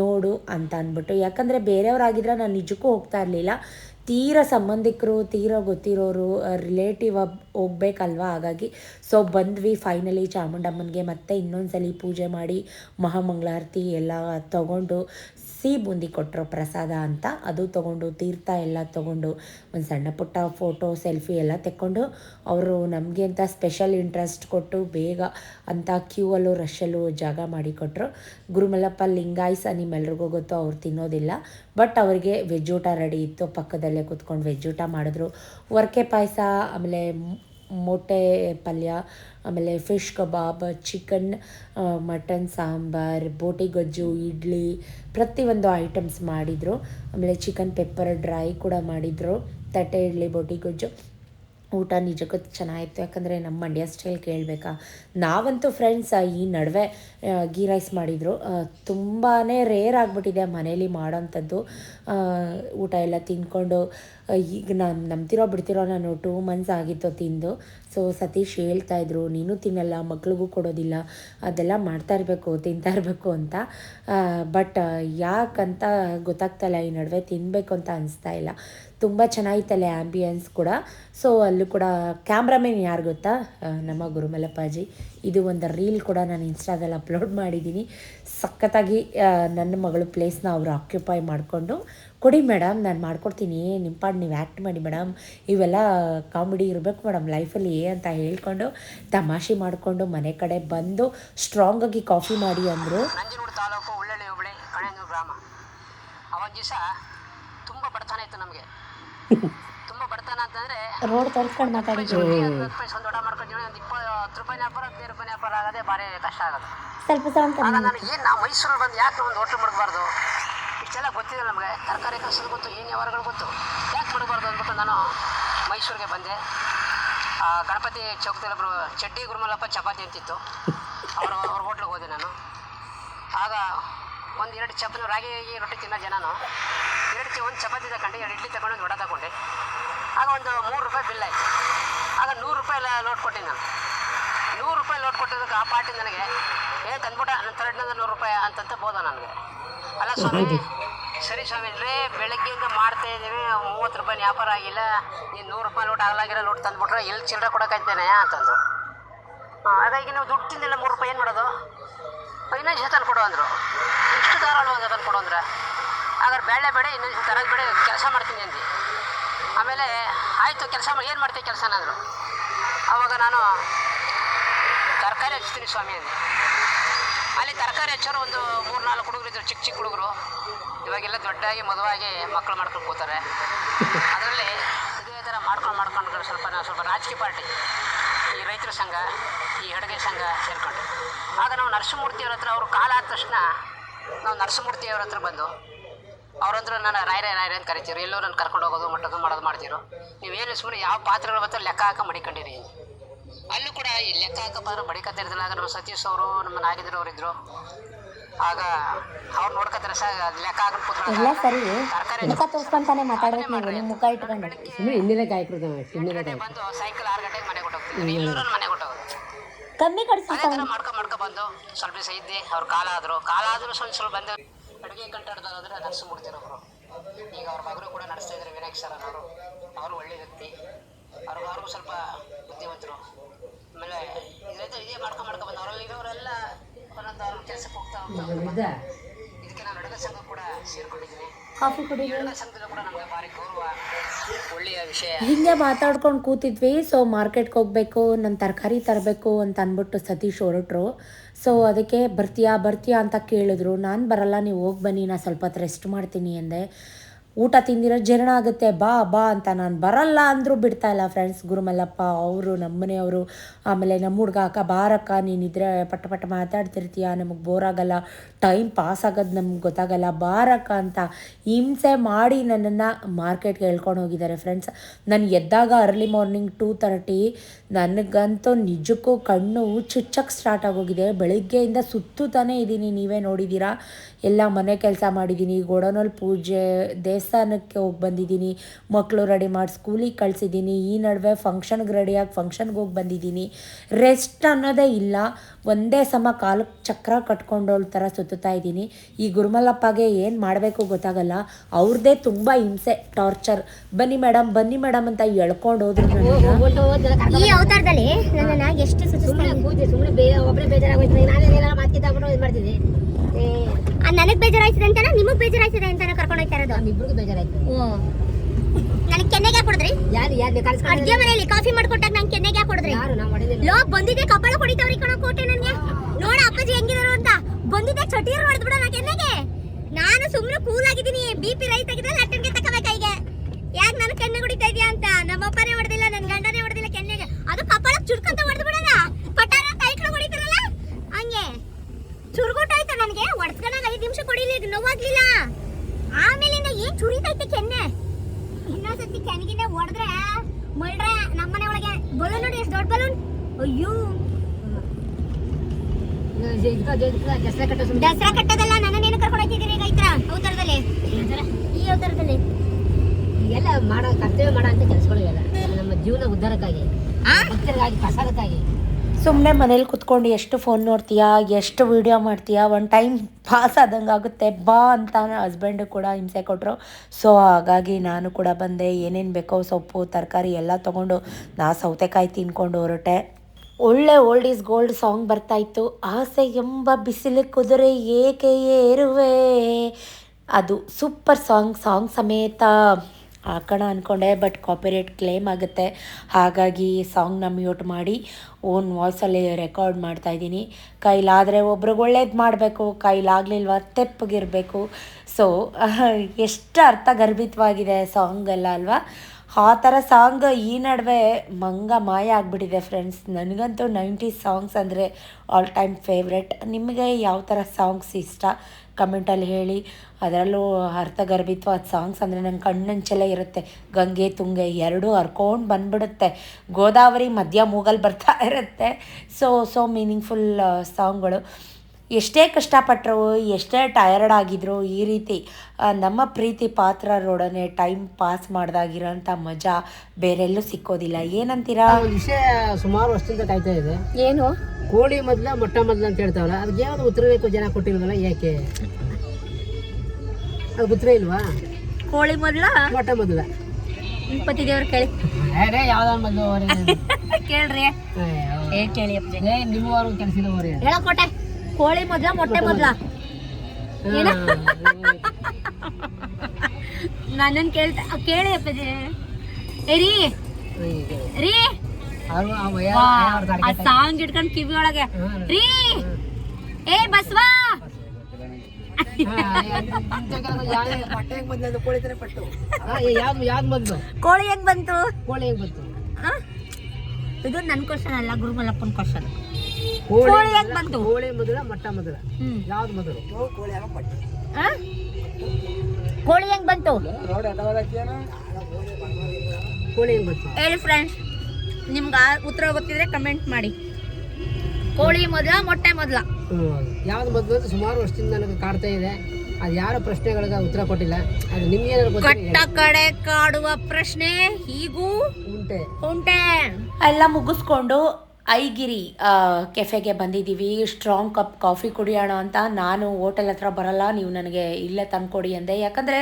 ನೋಡು ಅಂತ ಅಂದ್ಬಿಟ್ಟು. ಯಾಕಂದರೆ ಬೇರೆಯವರಾಗಿದ್ರೆ ನಾನು ನಿಜಕ್ಕೂ ಹೋಗ್ತಾ ಇರಲಿಲ್ಲ. ತೀರ ಸಂಬಂಧಿಕರು, ತೀರ ಗೊತ್ತಿರೋರು ರಿಲೇಟಿವ್ ಹೋಗ್ಬೇಕಲ್ವಾ? ಹಾಗಾಗಿ ಸೊ ಬಂದ್ವಿ ಫೈನಲಿ ಚಾಮುಂಡಮ್ಮನಿಗೆ ಮತ್ತೆ ಇನ್ನೊಂದ್ಸಲಿ ಪೂಜೆ ಮಾಡಿ ಮಹಾಮಂಗಳಾರತಿ ಎಲ್ಲ ತಗೊಂಡು ಸಿಹಿ ಬೂಂದಿ ಕೊಟ್ಟರು ಪ್ರಸಾದ ಅಂತ. ಅದು ತೊಗೊಂಡು, ತೀರ್ಥ ಎಲ್ಲ ತೊಗೊಂಡು, ಒಂದು ಸಣ್ಣ ಪುಟ್ಟ ಫೋಟೋ ಸೆಲ್ಫಿ ಎಲ್ಲ ತೆಕ್ಕೊಂಡು ಅವರು ನಮಗೆ ಅಂತ ಸ್ಪೆಷಲ್ ಇಂಟ್ರೆಸ್ಟ್ ಕೊಟ್ಟು ಬೇಗ ಅಂತ ಕ್ಯೂವಲ್ಲೂ ರಶಲ್ಲೂ ಜಾಗ ಮಾಡಿಕೊಟ್ರು ಗುರುಮಲ್ಲಪ್ಪ ನಿಮ್ಮ ನಿಮ್ಮೆಲ್ರಿಗೂ ಗೊತ್ತು, ಅವ್ರು ತಿನ್ನೋದಿಲ್ಲ. ಬಟ್ ಅವರಿಗೆ ವೆಜ್ ಊಟ ರೆಡಿ ಇತ್ತು. ಪಕ್ಕದಲ್ಲೇ ಕೂತ್ಕೊಂಡು ವೆಜ್ ಊಟ ಮಾಡಿದ್ರು. ವರ್ಕೆ ಪಾಯಸ, ಆಮೇಲೆ ಮೊಟ್ಟೆ ಪಲ್ಯ, ಆಮೇಲೆ fish kebab chicken mutton sambar, ಬೋಟಿ ಗೊಜ್ಜು, ಇಡ್ಲಿ ಪ್ರತಿಯೊಂದು ಐಟಮ್ಸ್ ಮಾಡಿದರು. ಆಮೇಲೆ ಚಿಕನ್ ಪೆಪ್ಪರ್ ಡ್ರೈ ಕೂಡ ಮಾಡಿದರು. ತಟ್ಟೆ, ಇಡ್ಲಿ, ಬೋಟಿ ಗೊಜ್ಜು. ಊಟ ನಿಜಕ್ಕೂ ಚೆನ್ನಾಗಿತ್ತು. ಯಾಕಂದರೆ ನಮ್ಮ ಮಂಡ್ಯ ಸ್ಟೈಲ್ ಕೇಳಬೇಕಾ? ನಾವಂತೂ ಫ್ರೆಂಡ್ಸ್ ಈ ನಡುವೆ ಗೀ ರೈಸ್ ಮಾಡಿದರು. ತುಂಬಾ ರೇರ್ ಆಗಿಬಿಟ್ಟಿದೆ ಮನೇಲಿ ಮಾಡೋಂಥದ್ದು. ಊಟ ಎಲ್ಲ ತಿಂದ್ಕೊಂಡು ಈಗ ನಾನು ನಂಬ್ತಿರೋ ಬಿಡ್ತಿರೋ ನಾನು ಟೂ ಮಂತ್ಸ್ ಆಗಿತ್ತು ತಿಂದು. ಸೊ ಸತೀಶ್ ಹೇಳ್ತಾ ಇದ್ರು, ನೀನು ತಿನ್ನಲ್ಲ ಮಕ್ಳಿಗೂ ಕೊಡೋದಿಲ್ಲ, ಅದೆಲ್ಲ ಮಾಡ್ತಾ ಇರಬೇಕು, ತಿಂತಾ ಇರಬೇಕು ಅಂತ. ಬಟ್ ಯಾಕಂತ ಗೊತ್ತಾಗ್ತಾಯಿಲ್ಲ ಈ ನಡುವೆ ತಿನ್ನಬೇಕು ಅಂತ ಅನಿಸ್ತಾ ಇಲ್ಲ. ತುಂಬ ಚೆನ್ನಾಗಿತ್ತಲ್ಲ ಆ್ಯಂಬಿಯನ್ಸ್ ಕೂಡ. ಸೊ ಅಲ್ಲೂ ಕೂಡ ಕ್ಯಾಮ್ರಾಮನ್ ಯಾರು ಗೊತ್ತಾ? ನಮ್ಮ ಗುರುಮಲಪ್ಪಾಜಿ ಇದು ಒಂದು ರೀಲ್ ಕೂಡ ನಾನು ಇನ್ಸ್ಟಾದಲ್ಲಿ ಅಪ್ಲೋಡ್ ಮಾಡಿದ್ದೀನಿ. ಸಖತ್ತಾಗಿ ನನ್ನ ಮಗಳು ಪ್ಲೇಸ್ನ ಅವರು ಆಕ್ಯುಪೈ ಮಾಡಿಕೊಂಡು ಕೊಡಿ ಮೇಡಮ್ ನಾನು ಮಾಡ್ಕೊಡ್ತೀನಿ. ನಿಮ್ಮ ಪಾಡ್ ನೀವು ಆ್ಯಕ್ಟ್ ಮಾಡಿ ಮೇಡಮ್ ಇವೆಲ್ಲ ಕಾಮಿಡಿ ಇರಬೇಕು ಮೇಡಮ್ ಲೈಫಲ್ಲಿ ಅಂತ ಹೇಳ್ಕೊಂಡು ತಮಾಷೆ ಮಾಡಿಕೊಂಡು ಮನೆ ಕಡೆ ಬಂದು ಸ್ಟ್ರಾಂಗಾಗಿ ಕಾಫಿ ಮಾಡಿ ಅಂದರು. ತಾಲೂಕು ಉಳ್ಳಳ್ಳಿ ಹೋಬಳಿ ಗ್ರಾಮ. ಅವನ ದಿವಸ ತುಂಬ ಬಡತನ ಇತ್ತು ನಮಗೆ. ತುಂಬ ಬಡತನ ಅಂತಂದ್ರೆ ರೋಡ್ ತರ್ಸ್ಕೊಂಡು ಮಾತಾಡಿದ್ರು. ಒಂದು ಹತ್ತು ರೂಪಾಯಿ ವ್ಯಾಪಾರ ಹದಿನೈದು ರೂಪಾಯಿ ವ್ಯಾಪಾರ ಆಗೋದೇ ಭಾರಿ ಕಷ್ಟ ಆಗೋದು. ಸ್ವಲ್ಪ ಸೌಂಡ್ ಆಗ ನಾನು ಏನು ನಾವು ಮೈಸೂರಲ್ಲಿ ಬಂದು ಯಾಕೆ ಒಂದು ಹೋಟ್ಲು ಮಾಡಬಾರ್ದು? ಇಷ್ಟೆಲ್ಲ ಗೊತ್ತಿದೆ ನಮಗೆ. ತರಕಾರಿ ಕಸೋದು ಗೊತ್ತು ಏನು ವ್ಯವಹಾರಗಳು ಗೊತ್ತು. ಯಾಕೆ ಮಾಡಬಾರ್ದು ಅಂದ್ಬಿಟ್ಟು ನಾನು ಮೈಸೂರಿಗೆ ಬಂದೆ. ಆ, ಗಣಪತಿ ಚೌಕದಲ್ಲಿ ಒಬ್ಬರು ಚಡ್ಡಿ ಗುರುಮಲಪ್ಪ ಚಪಾತಿ ಅಂತಿತ್ತು. ಅವರು ಅವ್ರ ಹೋಟ್ಲಿಗೆ ಹೋದೆ ನಾನು. ಆಗ ಒಂದು ಎರಡು ಚಪಾತಿ ರಾಗಿ ರೊಟ್ಟಿ ತಿನ್ನೋ ಜನನು. ಎರಡು ಒಂದು ಚಪಾತಿ ತಗೊಂಡು ಎರಡು ಇಡ್ಲಿ ತಗೊಂಡು ಒಂದು ವಡ ತಗೊಂಡೆ. ಆಗ ಒಂದು ಮೂರು ರೂಪಾಯಿ ಬಿಲ್ ಆಯಿತು. ಆಗ ನೂರು ರೂಪಾಯಿ ಎಲ್ಲ ಲೋಟ್ ಕೊಟ್ಟೆ ನಾನು. ರೂಪಾಯಿ ಲೋಟ್ ಕೊಟ್ಟಿದ್ದಕ್ಕೆ ಆ ಪಾರ್ಟಿ ನನಗೆ ಏ ತಂದ್ಬಿಟ್ಟ ನನ್ನ ನೂರು ರೂಪಾಯಿ ಅಂತಂತ ಬೋದ ನನಗೆ. ಅಲ್ಲ ಸ್ವಾಮಿ ಸರಿ ಸ್ವಾಮಿ ರೀ ಬೆಳಗ್ಗೆಯಿಂದ ಮಾಡ್ತಾ ಇದ್ದೀವಿ ಮೂವತ್ತು ರೂಪಾಯಿ ವ್ಯಾಪಾರ ಆಗಿಲ್ಲ ನೀನು ನೂರು ರೂಪಾಯಿ ನೋಟ್ ಆಗಲಾಗಿರೋ ಲೋಟ್ ತಂದ್ಬಿಟ್ರೆ ಎಲ್ಲಿ ಚಿಲ್ಲರೆ ಕೊಡೋಕ್ಕಾಯ್ತೇನೆ ಅಂತಂದ್ರು. ಹಾಂ ಹಾಗಾಗಿ ನೀವು ದುಡ್ಡು ತಿಂದಿಲ್ಲ ಮೂರು ರೂಪಾಯಿ ಏನು ಮಾಡೋದು? ಇನ್ನೊಂದು ಜೊತೆ ತಂದು ಕೊಡು ಅಂದರು. ಇಷ್ಟು ಧಾರಾಳವಾಗಿ ತಂದು ಕೊಡು ಅಂದ್ರೆ. ಹಾಗಾದ್ರೆ ಬೇಳೆ ಬೇಡ ಇನ್ನೊಂದು ತರಕ್ಕೆ ಬೇಡ ಕೆಲಸ ಮಾಡ್ತೀನಿ ಅಂದಿ. ಆಮೇಲೆ ಆಯಿತು ಕೆಲಸ ಏನು ಮಾಡ್ತೀವಿ ಕೆಲಸ ಅಂದರು. ಆವಾಗ ನಾನು ತರಕಾರಿ ಹಚ್ತೀನಿ ಸ್ವಾಮಿ. ಅಂದೆ ಅಲ್ಲಿ ತರಕಾರಿ ಹಚ್ಚೋರು ಒಂದು ಮೂರು ನಾಲ್ಕು ಹುಡುಗರು ಇದ್ರು ಚಿಕ್ಕ ಚಿಕ್ಕ ಹುಡುಗರು. ಇವಾಗೆಲ್ಲ ದೊಡ್ಡಾಗಿ ಮದುವಾಗಿ ಮಕ್ಕಳು ಮಾಡ್ಕೊಂಡು ಕೂತಾರೆ. ಅದರಲ್ಲಿ ಇದೇ ಥರ ಮಾಡ್ಕೊಂಡು ಮಾಡ್ಕೊಂಡು ಸ್ವಲ್ಪ ನಾವು ಸ್ವಲ್ಪ ರಾಜಕೀಯ ಪಾರ್ಟಿ. ಈ ರೈತರ ಸಂಘ, ಈ ಅಡುಗೆ ಸಂಘ ಸೇರ್ಕೊಂಡು. ಆಗ ನಾವು ನರಸಿಂಹಮೂರ್ತಿಯವ್ರ ಹತ್ರ, ಅವ್ರ ಕಾಲ ಆದ ತಕ್ಷಣ ನಾವು ನರಸಿಂಹಮೂರ್ತಿಯವ್ರ ಹತ್ರ ಬಂದು ಅವ್ರಂದ್ರೆ ನಾನು ರಾಯರೇ ರಾಯರೇ ಅಂತ ಕರಿತೀರು. ಎಲ್ಲೋ ನಾನು ಕರ್ಕೊಂಡು ಹೋಗೋದು, ಮಟ್ಟದು, ಮಾಡೋದು ಮಾಡ್ತೀರು. ನೀವೇನು ಸುಮ್ಮನೆ ಯಾವ ಪಾತ್ರಗಳು ಬರ್ತಾರೆ ಲೆಕ್ಕ ಹಾಕ ಮಡಿಕೊಂಡಿರಿ ಅಲ್ಲೂ ಕೂಡ ಈ ಲೆಕ್ಕ ಹಾಕಪ್ಪಾದ್ರೆ ಬಡಿಕ ಆಗ ನಮ್ಮ ಸತೀಶ್ ಅವರು ನಮ್ಮ ನಾಗಿದ್ರು ಅವರು ಇದ್ರು. ಆಗ ಅವ್ರು ನೋಡ್ಕತ್ತಾರೆ ಸರ್ ಲೆಕ್ಕ ಎಲ್ಲ ಕೂತ್ಕೊಂಡು ಸರಿ ಮುಖ ತೋರ್ಸ್ಕೊಂತಾನೆ ಮಾತಾಡ್ಬೇಕು ನೀವು ನಿಮ್ಮ ಮುಖ ಇಟ್ಕೊಂಡು. ಬಂದು ಸಾಯಂಕಾಲ ಆರು ಗಂಟೆಗೆ ಮನೆಗೆ ಹೊಟ್ಟೋಗ್ತೀನಿ ಎಲ್ಲರೂ ಮನೆಗೆ ಕಮ್ಮಿ ಕಡಿಸಿ ಮಾಡ್ಕೊ ಮಾಡ್ಕೊ ಬಂದು ಸ್ವಲ್ಪ ದಿವಸ ಇದ್ದೆ ಅವ್ರು ಕಾಲ ಆದರು. ಕಾಲ ಆದರೂ ಸ್ವಲ್ಪ ಸ್ವಲ್ಪ ಬಂದು ಅಡುಗೆ ಕಂಟಾಡ್ದಾದ್ರೆ ಅವರು. ಈಗ ಅವ್ರ ಮಗರು ಕೂಡ ನಡೆಸ್ತಾ ಇದ್ದಾರೆ ವಿನಾಯಕ್ ಸರ್ ಅನ್ನೋರು. ಅವರು ಒಳ್ಳೆ ವ್ಯಕ್ತಿ. ಅವ್ರಿಗೂ ಅವ್ರಿಗೂ ಸ್ವಲ್ಪ ಬುದ್ಧಿವಂತರು. ಆಮೇಲೆ ಇದರಿಂದ ಇದೇ ಮಾಡ್ಕೊಂಡ್ ಮಾಡ್ಕೊಂಡ್ ಬಂದು ಅವರಲ್ಲಿ ಇರೋರೆಲ್ಲ ಒಂದೊಂದು ಅವ್ರ ಕೆಲಸಕ್ಕೆ ಹೋಗ್ತಾ ಹೋಗ್ತಾ ಹೋಗ್ತಾ ಇದಕ್ಕೆ ನಾನು ನಡುಗ ಸಂಘ ಕೂಡ ಸೇರ್ಕೊಂಡಿದ್ದೀನಿ. ಕಾಫಿ ಈ ಕುಡಿದು ಅಡುಗೆ ಸಂಘದಲ್ಲೂ ಕೂಡ ನಮಗೆ ಭಾರಿ ಗೌರವ ಒಳ್ಳೆಯ ವಿಷಯ. ಹಿಂಗೆ ಮಾತಾಡ್ಕೊಂಡು ಕೂತಿದ್ವಿ. ಸೊ ಮಾರ್ಕೆಟ್ಗೆ ಹೋಗಬೇಕು ನನ್ನ ತರಕಾರಿ ತರಬೇಕು ಅಂತ ಅಂದ್ಬಿಟ್ಟು ಸತೀಶ್ ಹೊರಟ್ರು. ಸೊ ಅದಕ್ಕೆ ಬರ್ತೀಯಾ ಬರ್ತೀಯಾ ಅಂತ ಕೇಳಿದ್ರು. ನಾನು ಬರಲ್ಲ ನೀವು ಹೋಗಿ ಬನ್ನಿ ನಾನು ಸ್ವಲ್ಪ ಹೊತ್ತು ರೆಸ್ಟ್ ಮಾಡ್ತೀನಿ ಅಂದೆ. ಊಟ ತಿಂದಿರೋ ಜೀರ್ಣ ಆಗುತ್ತೆ, ಬಾ ಬಾ ಅಂತ ನಾನು ಬರಲ್ಲ ಅಂದರೂ ಬಿಡ್ತಾ ಇಲ್ಲ ಫ್ರೆಂಡ್ಸ್ ಗುರುಮಲ್ಲಪ್ಪ ಅವರು ನಮ್ಮನೆಯವರು ಆಮೇಲೆ ನಮ್ಮ ಹುಡುಗ, ಅಕ್ಕ, ಬಾರಕ್ಕ ನೀನಿದ್ರೆ ಪಟ ಪಟ ಮಾತಾಡ್ತಿರ್ತೀಯ, ನಮಗೆ ಬೋರ್ ಆಗಲ್ಲ ಟೈಮ್ ಪಾಸ್ ಆಗೋದು ನಮ್ಗೆ ಗೊತ್ತಾಗಲ್ಲ, ಬಾರಕ್ಕ ಅಂತ ಹಿಂಸೆ ಮಾಡಿ ನನ್ನನ್ನು ಮಾರ್ಕೆಟ್ಗೆ ಹೇಳ್ಕೊಂಡು ಹೋಗಿದ್ದಾರೆ ಫ್ರೆಂಡ್ಸ್ ನಾನು ಎದ್ದಾಗ ಅರ್ಲಿ ಮಾರ್ನಿಂಗ್ ಟೂ ತರ್ಟಿ ನನಗಂತೂ ನಿಜಕ್ಕೂ ಕಣ್ಣು ಚುಚ್ಚಕ್ಕೆ ಸ್ಟಾರ್ಟ್ ಆಗೋಗಿದೆ. ಬೆಳಿಗ್ಗೆಯಿಂದ ತಾನೇ ಇದ್ದೀನಿ ನೀವೇ ನೋಡಿದ್ದೀರಾ ಎಲ್ಲ ಮನೆ ಕೆಲಸ ಮಾಡಿದ್ದೀನಿ ಗೋಡನಲ್ಲಿ ಪೂಜೆ ದೇವಸ್ಥಾನಕ್ಕೆ ಹೋಗಿ ಬಂದಿದ್ದೀನಿ ಮಕ್ಕಳು ರೆಡಿ ಮಾಡಿ ಸ್ಕೂಲಿಗೆ ಕಳಿಸಿದ್ದೀನಿ ಈ ನಡುವೆ ಫಂಕ್ಷನ್ಗೆ ರೆಡಿಯಾಗಿ ಫಂಕ್ಷನ್ಗೆ ಹೋಗಿ ಬಂದಿದ್ದೀನಿ ರೆಸ್ಟ್ ಅನ್ನೋದೇ ಇಲ್ಲ ಒಂದೇ ಸಮ ಕಾಲು ಚಕ್ರ ಕಟ್ಕೊಂಡೋಳ್ ಥರ ಸುತ್ತುತ್ತಾ ಇದ್ದೀನಿ. ಈ ಗುರುಮಲ್ಲಪ್ಪಗೆ ಏನು ಮಾಡಬೇಕು ಗೊತ್ತಾಗಲ್ಲ ಅವ್ರದ್ದೇ ತುಂಬ ಹಿಂಸೆ ಟಾರ್ಚರ್ ಬನ್ನಿ ಮೇಡಮ್ ಬನ್ನಿ ಮೇಡಮ್ ಅಂತ ಎಳ್ಕೊಂಡು ಹೋದ್ರು ಈ ಅವತಾರದಲ್ಲಿ ನನ್ನನ್ನ ಎಷ್ಟು ಸುಮ್ಮನೆ ಸುಮ್ಮನೆ ಬೇರೆ ಒಬ್ಬರೇ ಬೇಜಾರಾಗೋಯ್ತು ನಾನೇನೆಲ್ಲ ಮಾತಿದ್ದಾಗ್ಬಿಟ್ಟು ಇದು ಮಾಡ್ತಿದ್ದೆ. ನನಗ್ ಬೇಜಾರಾಯ್ತದೆ ಅಂತಾನ? ನಿಮಗ್ ಬೇಜಾರಾಯ್ತದೆ ಅಂತಾನ ಕರ್ಕೊಂಡು ಹೋಗ್ತಾ ಇರೋದು? ಇಬ್ರಿಗೂ ಬೇಜಾರಾಯ್ತು ನನಗೆ ಕೆನ್ನೆಗೆ ಕೊಡಿದ್ರಿ ಯಾರು ಯಾರು ಅಡುಗೆ ಮನೆಯಲ್ಲಿ ಕಾಫಿ ಮಾಡ್ಕೊಟ್ಟಾಗ ನಂಗೆ ಕೆನ್ನೆಗೆ ಕೊಡಿದ್ರಿ ಯಾರು? ನಾವು ಹೊಡೆದಿಲ್ಲ ಲೋ ಬಂದಿದ್ದೆ ಕಪಾಳ ಕೊಡಿತಾವ್ರಿ ಕಣ ಕೋಟೆ ನನಗೆ. ನೋಡ ಅಪ್ಪಾಜಿ ಹೆಂಗಿದಾರು ಅಂತ. ಬಂದಿದ್ದೆ ಚಟೀರ್ ಹೊಡೆದ್ಬಿಡ ನಾ ಕೆನ್ನೆಗೆ. ನಾನು ಸುಮ್ಮನೆ ಕೂಲ್ ಆಗಿದ್ದೀನಿ. ಬಿ ಪಿ ರೈಟ್ ಆಗಿದ್ರೆ ಲಟ್ಟನ್ಗೆ ತಗೋಬೇಕ ಈಗ ಯಾಕೆ ನಾನು ಕೆನ್ನೆ ಕುಡಿತಾ ಇದೀಯ ಅಂತ? ನಮ್ಮ ಅಪ್ಪನೇ ಹೊಡೆದಿಲ್ಲ ನನ್ನ ಗಂಡನೇ ಹೊಡೆದಿಲ್ಲ ಕೆನ್ನೆಗೆ. ಅದು ಕಪಾಳಕ್ಕೆ ಚುಡ್ಕಂತ ಹೊಡೆದು ಬಿಡೋಣ ಪಟಾರ ಕೈಗಳು ಹೊಡಿತಾರಲ್ಲ? ಹಂಗೆ. ಚುರುಗುಟ್ಟಾಯ್ತು ನನಗೆ? ಹೊಡ್ಸ್ಕೊಂಡಾಗ ಐದು ನಿಮಿಷ ಕೊಡಿಲಿ ಇದು ನೋವಾಗ್ಲಿಲ್ಲ. ಆಮೇಲಿಂದ ಏನ್ ಚುರಿತೈತೆ ಕೆನ್ನೆ? ಇನ್ನೊಂದ್ಸತಿ ಕೆನಗಿನೇ ಹೊಡೆದ್ರೆ ಮಳ್ರೆ ನಮ್ಮನೆ ಒಳಗೆ ಬಲೂನ್ ನೋಡಿ ಎಷ್ಟು ದೊಡ್ಡ ಬಲೂನ್. ಅಯ್ಯೋ. ದಸರಾ ಕಟ್ಟದಲ್ಲ ನನ್ನನ್ನೇನು ಕರ್ಕೊಂಡು ಹೋಗ್ತಿದ್ದೀರಿ ಈಗ ಐತ್ರ ಅವತಾರದಲ್ಲಿ? ಈ ಅವತಾರದಲ್ಲಿ. ಎಲ್ಲ ಮಾಡೋ ಕರ್ತವ್ಯ ಮಾಡೋ ಅಂತ ಕೆಲಸಗಳು ಇವೆಲ್ಲ. ನಮ್ಮ ಜೀವನ ಉದ್ಧಾರಕ್ಕಾಗಿ ಆ? ಭಕ್ತರಿಗಾಗಿ ಪ್ರಸಾದಕ್ಕಾಗಿ. ಸುಮ್ಮನೆ ಮನೇಲಿ ಕುತ್ಕೊಂಡು ಎಷ್ಟು ಫೋನ್ ನೋಡ್ತೀಯಾ, ಎಷ್ಟು ವೀಡಿಯೋ ಮಾಡ್ತೀಯಾ, ಒಂದು ಟೈಮ್ ಪಾಸ್ ಆದಂಗೆ ಆಗುತ್ತೆ, ಬಾ ಅಂತ ಹಸ್ಬೆಂಡು ಕೂಡ ಹಿಂಸೆ ಕೊಟ್ಟರು ಸೊ ಹಾಗಾಗಿ ನಾನು ಕೂಡ ಬಂದೆ, ಏನೇನು ಬೇಕೋ ಸೊಪ್ಪು, ತರಕಾರಿ ಎಲ್ಲ ತೊಗೊಂಡು, ನಾ ಸೌತೆಕಾಯಿ ತಿನ್ಕೊಂಡು ಹೊರಟೆ. ಒಳ್ಳೆ ಓಲ್ಡ್ ಈಸ್ ಗೋಲ್ಡ್ ಸಾಂಗ್ ಬರ್ತಾಯಿತ್ತು ಆಸೆ ಎಂಬ ಬಿಸಿಲು ಕುದುರೆ ಏಕೆ ಏರುವೆ? ಅದು ಸೂಪರ್ ಸಾಂಗ್ ಸಾಂಗ್ ಸಮೇತ. ಹಾಕೋಣ ಅಂದ್ಕೊಂಡೆ ಬಟ್ ಕಾಪಿರೇಟ್ ಕ್ಲೇಮ್ ಆಗುತ್ತೆ. ಹಾಗಾಗಿ ಸಾಂಗ್ನ ಮ್ಯೂಟ್ ಮಾಡಿ ಓನ್ ವಾಯ್ಸಲ್ಲಿ ರೆಕಾರ್ಡ್ ಮಾಡ್ತಾ ಇದ್ದೀನಿ. ಕೈಲಾದರೆ ಒಬ್ರಿಗೆ ಒಳ್ಳೇದು ಮಾಡಬೇಕು, ಕೈಲಾಗಲಿಲ್ವ ತೆಪ್ಪಗಿರಬೇಕು. ಸೊ ಎಷ್ಟು ಅರ್ಥಗರ್ಭಿತವಾಗಿದೆ ಸಾಂಗ್ ಎಲ್ಲ ಅಲ್ವಾ? ಆ ಥರ ಸಾಂಗ್ ಈ ನಡುವೆ ಮಂಗ ಮಾಯ ಆಗಿಬಿಟ್ಟಿದೆ ಫ್ರೆಂಡ್ಸ್ ನನಗಂತೂ ನೈಂಟಿ ಸಾಂಗ್ಸ್ ಅಂದರೆ ಆಲ್ ಟೈಮ್ ಫೇವ್ರೆಟ್ ನಿಮಗೆ ಯಾವ ಥರ ಸಾಂಗ್ಸ್ ಇಷ್ಟ? ಕಮೆಂಟಲ್ಲಿ ಹೇಳಿ. ಅದರಲ್ಲೂ ಅರ್ಥಗರ್ಭಿತ್ವಾದ ಸಾಂಗ್ಸ್ ಅಂದರೆ ನನ್ನ ಕಣ್ಣಂಚೆಲ್ಲ ಇರುತ್ತೆ. ಗಂಗೆ ತುಂಗೆ ಎರಡೂ ಹರ್ಕೊಂಡು ಬಂದ್ಬಿಡುತ್ತೆ. ಗೋದಾವರಿ ಮಧ್ಯ ಮೂಗಲ್ ಬರ್ತಾ ಇರುತ್ತೆ. ಸೊ ಸೊ ಮೀನಿಂಗ್ಫುಲ್ ಸಾಂಗ್ಗಳು ಎಷ್ಟೇ ಕಷ್ಟಪಟ್ಟರು ಎಷ್ಟೇ ಟಯರ್ಡ್ ಆಗಿದ್ರು ಈ ರೀತಿ ನಮ್ಮ ಪ್ರೀತಿ ಪಾತ್ರರೊಡನೆ ಟೈಮ್ ಪಾಸ್ ಮಾಡ್ದಾಗಿರೋಂಥ ಮಜಾ ಬೇರೆಲ್ಲೂ ಸಿಕ್ಕೋದಿಲ್ಲ. ಏನಂತೀರಾ? ವಿಷಯ ಸುಮಾರು ವರ್ಷದಿಂದ ಕಾಯ್ತಾ ಇದೆ ಏನು? ಕೋಳಿ ಮೊದಲ ಮೊಟ್ಟ ಮೊದಲ ಅಂತ ಹೇಳ್ತಾವಲ್ಲ ಅದಕ್ಕೆ ಯಾವ್ದು ಉತ್ತರ ಬೇಕು ಜನ ಕೊಟ್ಟಿರೋದಲ್ಲ ಯಾಕೆ? ಅದು ಉತ್ತರ ಇಲ್ವಾ? ಕೋಳಿ ಮೊದಲ? ಮೊಟ್ಟ ಮೊದಲ. ಗಣಪತಿ ದೇವ್ರು ಕೇಳಿ. ಅರೆ ಯಾವ್ದಾರ ಮೊದಲು ಕೇಳ್ರಿ. ಏ ಕೇಳಿ ನಿಮ್ಮವರು ಕೆಲಸದವರೇ ಹೇಳಕೋಟೆ ಕೋಳಿ ಮೊದ್ಲ ಮೊಟ್ಟೆ ಮೊದ್ಲ. ನನ್ನನ್ ಕೇಳ್ತಾ ಕೇಳಿ ಅಪ್ಪಾಜಿ. ರೀ. ರೀ. ಆ ಸಾಂಗ್ ಇಟ್ಕೊಂಡ್ ಕಿವಿ ಒಳಗೆ. ರೀ. ಏ ಬಸ್ವಾ. ಕೋಳಿ ಹೆಂಗ್ ಬಂತು? ಕೋಳಿ ಹೆಂಗ್ ಬಂತು? ಹಾ? ಇದು ನನ್ ಕ್ವಶನ್ ಅಲ್ಲ ಗುರುಮಲ್ಲಪ್ಪನ ಕ್ವಶನ್ ಕೋಳಿ ಹೆಂಗ್ ಬಂತು? ಕೋಳಿ ಮೊದಲ ಮೊಟ್ಟೆ ಮೊದಲ ಯಾವ್ದು ಮೊದಲು? ಆ? ಕೋಳಿ ಹೆಂಗ್ ಬಂತು? ಕೋಳಿ ಹೆಂಗ್ ಬಂತು? ಹೇಳಿ ಫ್ರೆಂಡ್ಸ್ ನಿಮ್ಗೆ ಆ ಉತ್ತರ ಗೊತ್ತಿದ್ರೆ ಕಮೆಂಟ್ ಮಾಡಿ. ಕೋಳಿ ಮೊದಲ ಮೊಟ್ಟೆ ಮೊದಲ. ಯಾವ್ದು ಮೊದಲು ಅಂತ ಸುಮಾರು ವರ್ಷದಿಂದ ನನಗೆ ಕಾಡ್ತಾ ಇದೆ. ಅದು ಯಾರ ಪ್ರಶ್ನೆಗಳಿಗೆ ಉತ್ತರ ಕೊಟ್ಟಿಲ್ಲ. ಅದು ನಿಮ್ಗೆ ಏನಾದ್ರು ಕಟ್ಟ ಕಡೆ ಕಾಡುವ ಪ್ರಶ್ನೆ ಹೀಗೂ ಉಂಟೆ. ಉಂಟೆ. ಎಲ್ಲ ಮುಗಿಸ್ಕೊಂಡು ಐಗಿರಿ ಆ, ಕೆಫೆಗೆ ಬಂದಿದ್ದೀವಿ ಸ್ಟ್ರಾಂಗ್ ಕಪ್ ಕಾಫಿ ಕುಡಿಯೋಣ ಅಂತ. ನಾನು ಹೋಟೆಲ್ ಹತ್ರ ಬರಲ್ಲ ನೀವು ನನಗೆ ಇಲ್ಲೇ ತಂದ್ಕೊಡಿ ಅಂದೆ. ಯಾಕಂದರೆ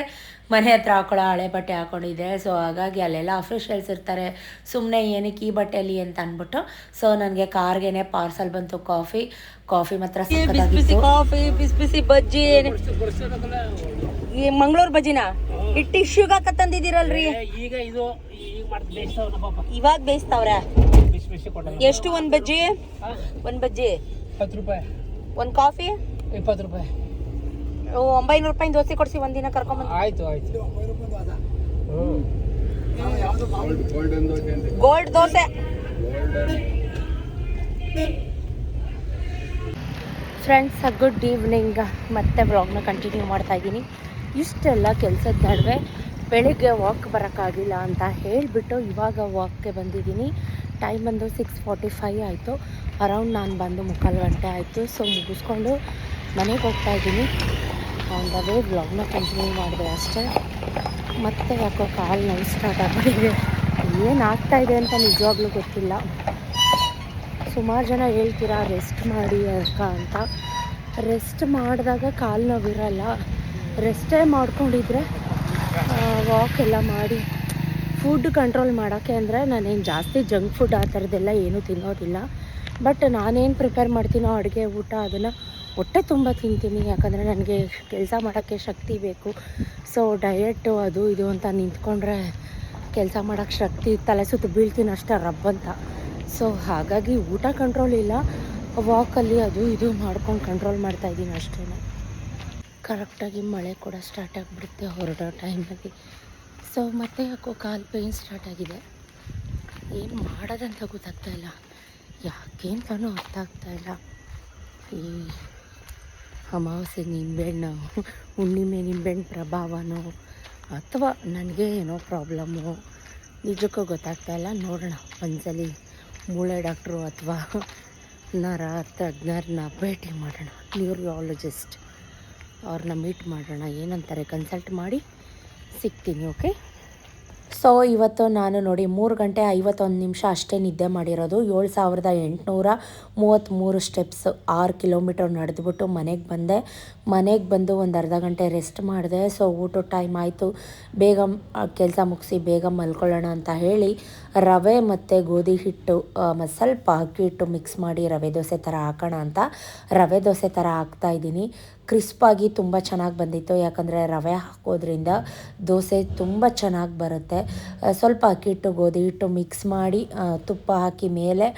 ಮನೆ ಹತ್ರ ಹಾಕೊಳ್ಳೋ ಹಳೆ ಬಟ್ಟೆ ಹಾಕೊಂಡಿದ್ದೆ. ಸೊ ಹಾಗಾಗಿ ಅಲ್ಲೆಲ್ಲ ಅಫಿಷಿಯಲ್ಸ್ ಇರ್ತಾರೆ. ಸುಮ್ಮನೆ ಏನಕ್ಕೆ ಈ ಬಟ್ಟೆಯಲ್ಲಿ ಅಂತ ಅಂದ್ಬಿಟ್ಟು. ಸೊ ನನಗೆ ಕಾರ್ಗೆನೆ ಪಾರ್ಸಲ್ ಬಂತು ಕಾಫಿ ಕಾಫಿ ಮಾತ್ರ ಕಾಫಿ ಬಿಸಿ ಬಿಸಿ ಬಜ್ಜಿ ಈ ಮಂಗಳೂರು ಬಜ್ಜಿನ ಈ ಟಿಶ್ಯೂಗ ತಂದಿದ್ದೀರಲ್ರಿ? ಈಗ ಇದು ಈಗ ಮಾಡ್ತಾ ಬೇಯಿಸ್ತಾವಲ್ಲ ಇವಾಗ ಬೇಯಿಸ್ತಾವ್ರ? ಎಷ್ಟು ಒಂದ್ ಬಜ್ಜಿ? ಒಂದ್ ಬಜ್ಜಿ? ಹತ್ತು ರೂಪಾಯಿ. ಒಂದ್ ಕಾಫಿ? ಇಪ್ಪತ್ತು ರೂಪಾಯಿ. ಒಂಬೈನೂರು ರೂಪಾಯಿ ದೋಸೆ ಕೊಡ್ಸಿ ಒಂದಿನ ಕರ್ಕೊಂಬಂದು ಆಯ್ತು ಆಯ್ತು. Gold dosa. Friends good evening ಮತ್ತೆ ಬ್ಲಾಗ್ನ ಕಂಟಿನ್ಯೂ ಮಾಡ್ತಾ ಇದ್ದೀನಿ. ಇಷ್ಟೆಲ್ಲ ಕೆಲಸದ ನಡುವೆ ಬೆಳಿಗ್ಗೆ ವಾಕ್ ಬರೋಕ್ಕಾಗಿಲ್ಲ ಅಂತ ಹೇಳಿಬಿಟ್ಟು ಇವಾಗ ವಾಕ್ಗೆ ಬಂದಿದ್ದೀನಿ. ಟೈಮ್ ಬಂದು ಸಿಕ್ಸ್ ಫಾರ್ಟಿ ಫೈವ್ ಆಯಿತು. ಅರೌಂಡ್ ನಾನು ಬಂದು ಮುಕ್ಕಾಲು ಗಂಟೆ ಆಯಿತು. ಸೊ ಮುಗಿಸ್ಕೊಂಡು ಮನೆಗೆ ಹೋಗ್ತಾ ಇದ್ದೀನಿ. ಆನ್ ದ ವೇ ವ್ಲಾಗ್ನ ಕಂಟಿನ್ಯೂ ಮಾಡಿದೆ ಅಷ್ಟೇ. ಮತ್ತೆ ಯಾಕೋ ಕಾಲು ನೋವು ಸ್ಟಾರ್ಟ್ ಆಗಿದೆ. ಏನು ಆಗ್ತಾಯಿದೆ ಅಂತ ನಿಜವಾಗ್ಲೂ ಗೊತ್ತಿಲ್ಲ. ಸುಮಾರು ಜನ ಹೇಳ್ತೀರಾ ರೆಸ್ಟ್ ಮಾಡಿ ಅಕ್ಕ ಅಂತ. ರೆಸ್ಟ್ ಮಾಡಿದಾಗ ಕಾಲು ನೋವಿರಲ್ಲ. ರೆಸ್ಟೇ ಮಾಡ್ಕೊಂಡಿದ್ರೆ ವಾಕ್ ಎಲ್ಲ ಮಾಡಿ ಫುಡ್ ಕಂಟ್ರೋಲ್ ಮಾಡೋಕ್ಕೆ ಅಂದರೆ ನಾನೇನು ಜಾಸ್ತಿ ಜಂಕ್ ಫುಡ್ ಆ ಥರದ್ದೆಲ್ಲ ಏನೂ ತಿನ್ನೋದಿಲ್ಲ. ಬಟ್ ನಾನೇನು ಪ್ರಿಪೇರ್ ಮಾಡ್ತೀನೋ ಅಡುಗೆ, ಊಟ ಅದನ್ನು ಹೊಟ್ಟೆ ತುಂಬ ತಿಂತೀನಿ. ಯಾಕಂದರೆ ನನಗೆ ಕೆಲಸ ಮಾಡೋಕ್ಕೆ ಶಕ್ತಿ ಬೇಕು. ಸೊ ಡಯೆಟ್ಟು ಅದು ಇದು ಅಂತ ನಿಂತ್ಕೊಂಡ್ರೆ ಕೆಲಸ ಮಾಡೋಕ್ಕೆ ಶಕ್ತಿ, ತಲೆ ಸುತ್ತು ಬೀಳ್ತೀನಿ ಅಷ್ಟೇ ರಬ್ ಅಂತ. ಸೊ ಹಾಗಾಗಿ ಊಟ ಕಂಟ್ರೋಲ್ ಇಲ್ಲ ವಾಕಲ್ಲಿ ಅದು ಇದು ಮಾಡ್ಕೊಂಡು ಕಂಟ್ರೋಲ್ ಮಾಡ್ತಾಯಿದ್ದೀನಿ ಅಷ್ಟೇ ಕರೆಕ್ಟಾಗಿ ಮಳೆ ಕೂಡ ಸ್ಟಾರ್ಟ್ ಆಗಿಬಿಡುತ್ತೆ ಹೊರಡೋ ಟೈಮಲ್ಲಿ ಸೊ ಮತ್ತೆ ಯಾಕೋ ಕಾಲು ಪೇಯ್ನ್ ಸ್ಟಾರ್ಟ್ ಆಗಿದೆ. ಏನು ಮಾಡೋದಂತ ಗೊತ್ತಾಗ್ತಾ ಇಲ್ಲ. ಯಾಕೇಂತನೂ ಅರ್ಥ ಆಗ್ತಾ ಇಲ್ಲ. ಈ ಅಮಾವಾಸ್ಯೆ ನಿಂಬೆಹಣ್ಣು ಹುಣ್ಣಿಮೆ ನಿಂಬೆಹಣ್ಣು ಪ್ರಭಾವನೋ, ಅಥವಾ ನನಗೆ ಏನೋ ಪ್ರಾಬ್ಲಮ್ಮು ನಿಜಕ್ಕೂ ಗೊತ್ತಾಗ್ತಾ ಇಲ್ಲ. ನೋಡೋಣ, ಒಂದ್ಸಲಿ ಮೂಳೆ ಡಾಕ್ಟ್ರು ಅಥವಾ ನರ ತಜ್ಞರನ್ನ ಭೇಟಿ ಮಾಡೋಣ. ನ್ಯೂರಿಯಾಲಜಿಸ್ಟ್ ಅವ್ರನ್ನ ಮೀಟ್ ಮಾಡೋಣ, ಏನಂತಾರೆ ಕನ್ಸಲ್ಟ್ ಮಾಡಿ ಸಿಗ್ತೀನಿ ಓಕೆ ಸೊ ಇವತ್ತು ನಾನು ನೋಡಿ ಮೂರು ಗಂಟೆ ಐವತ್ತೊಂದು ನಿಮಿಷ ಅಷ್ಟೇ ನಿದ್ದೆ ಮಾಡಿರೋದು. ಏಳು ಸಾವಿರದ ಎಂಟುನೂರ ಮೂವತ್ತ್ಮೂರು ಸ್ಟೆಪ್ಸ್ ಆರು ಕಿಲೋಮೀಟರ್ ನಡೆದ್ಬಿಟ್ಟು ಮನೆಗೆ ಬಂದೆ. ಮನೆಗೆ ಬಂದು ಒಂದು ಅರ್ಧ ಗಂಟೆ ರೆಸ್ಟ್ ಮಾಡಿದೆ. ಸೊ ಊಟ ಟೈಮ್ ಆಯಿತು. ಬೇಗ ಕೆಲಸ ಮುಗಿಸಿ ಬೇಗ ಮಲ್ಕೊಳ್ಳೋಣ ಅಂತ ಹೇಳಿ ರವೆ ಮತ್ತು ಗೋಧಿ ಹಿಟ್ಟು ಸ್ವಲ್ಪ ಅಕ್ಕಿ ಹಿಟ್ಟು ಮಿಕ್ಸ್ ಮಾಡಿ ರವೆ ದೋಸೆ ಥರ ಹಾಕೋಣ ಅಂತ. ರವೆ ದೋಸೆ ಥರ ಹಾಕ್ತಾ ಇದ್ದೀನಿ. ಕ್ರಿಸ್ಪಾಗಿ ತುಂಬ ಚೆನ್ನಾಗಿ ಬಂದಿತ್ತು. ಯಾಕಂದರೆ ರವೆ ಹಾಕೋದ್ರಿಂದ ದೋಸೆ ತುಂಬ ಚೆನ್ನಾಗಿ ಬರುತ್ತೆ. ಸ್ವಲ್ಪ ಅಕ್ಕಿ ಹಿಟ್ಟು ಗೋಧಿ ಹಿಟ್ಟು ಮಿಕ್ಸ್ ಮಾಡಿ ತುಪ್ಪ ಹಾಕಿ ಮೇಲೆ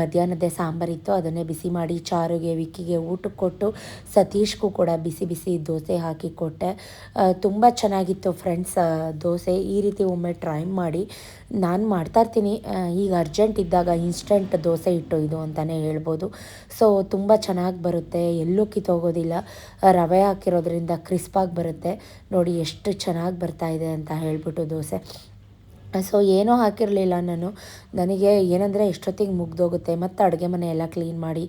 ಮಧ್ಯಾಹ್ನದ ಸಾಂಬಾರಿತ್ತು ಅದನ್ನೇ ಬಿಸಿ ಮಾಡಿ ಚಾರುಗೆ, ವಿಕ್ಕಿಗೆ ಊಟಕ್ಕೆ ಕೊಟ್ಟು ಸತೀಶ್ಗೂ ಕೂಡ ಬಿಸಿ ಬಿಸಿ ದೋಸೆ ಹಾಕಿ ಕೊಟ್ಟೆ. ತುಂಬ ಚೆನ್ನಾಗಿತ್ತು ಫ್ರೆಂಡ್ಸ್ ದೋಸೆ. ಈ ರೀತಿ ಒಮ್ಮೆ ಟ್ರೈ ಮಾಡಿ, ನಾನು ಮಾಡ್ತಾಯಿರ್ತೀನಿ ಈಗ ಅರ್ಜೆಂಟ್ ಇದ್ದಾಗ ಇನ್ಸ್ಟೆಂಟ್ ದೋಸೆ ಇಟ್ಟು ಇದು ಅಂತಲೇ ಹೇಳ್ಬೋದು. ಸೊ, ತುಂಬ ಚೆನ್ನಾಗಿ ಬರುತ್ತೆ, ಎಲ್ಲೂ ಕಿತ್ತೋಗೋದಿಲ್ಲ. ರವೆ ಹಾಕಿರೋದ್ರಿಂದ ಕ್ರಿಸ್ಪಾಗಿ ಬರುತ್ತೆ. ನೋಡಿ, ಎಷ್ಟು ಚೆನ್ನಾಗಿ ಬರ್ತಾ ಇದೆ ಅಂತ ಹೇಳ್ಬಿಟ್ಟು ದೋಸೆ. ಸೊ ಏನೂ ಹಾಕಿರಲಿಲ್ಲ ನಾನು. ನನಗೆ ಏನಂದರೆ ಎಷ್ಟೊತ್ತಿಗೆ ಮುಗ್ದೋಗುತ್ತೆ, ಮತ್ತು ಅಡುಗೆ ಮನೆ ಎಲ್ಲ ಕ್ಲೀನ್ ಮಾಡಿ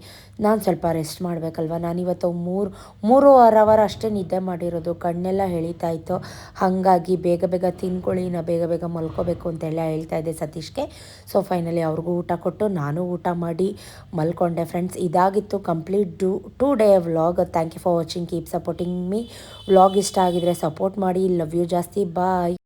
ನಾನು ಸ್ವಲ್ಪ ರೆಸ್ಟ್ ಮಾಡಬೇಕಲ್ವ? ನಾನಿವತ್ತು ಮೂರು, ಮೂರುವರೆ ಅವರ್ ಅಷ್ಟೇ ನಿದ್ದೆ ಮಾಡಿರೋದು. ಕಣ್ಣೆಲ್ಲ ಎಳಿತಾ ಇತ್ತು. ಹಾಗಾಗಿ ಬೇಗ ಬೇಗ ತಿನ್ಕೊಳ್ಳಿ ನಾ ಬೇಗ ಬೇಗ ಮಲ್ಕೋಬೇಕು ಅಂತೆಲ್ಲ ಹೇಳ್ತಾ ಇದ್ದೆ ಸತೀಶ್ಗೆ. ಸೊ ಫೈನಲಿ ಅವ್ರಿಗೂ ಊಟ ಕೊಟ್ಟು ನಾನು ಊಟ ಮಾಡಿ ಮಲ್ಕೊಂಡೆ ಫ್ರೆಂಡ್ಸ್ ಇದಾಗಿತ್ತು complete do today vlog thank you for watching keep supporting me vlog ಇಷ್ಟ ಆಗಿದ್ರೆ ಸಪೋರ್ಟ್ ಮಾಡಿ. ಲವ್ ಯು ಜಾಸ್ತಿ. ಬಾಯ್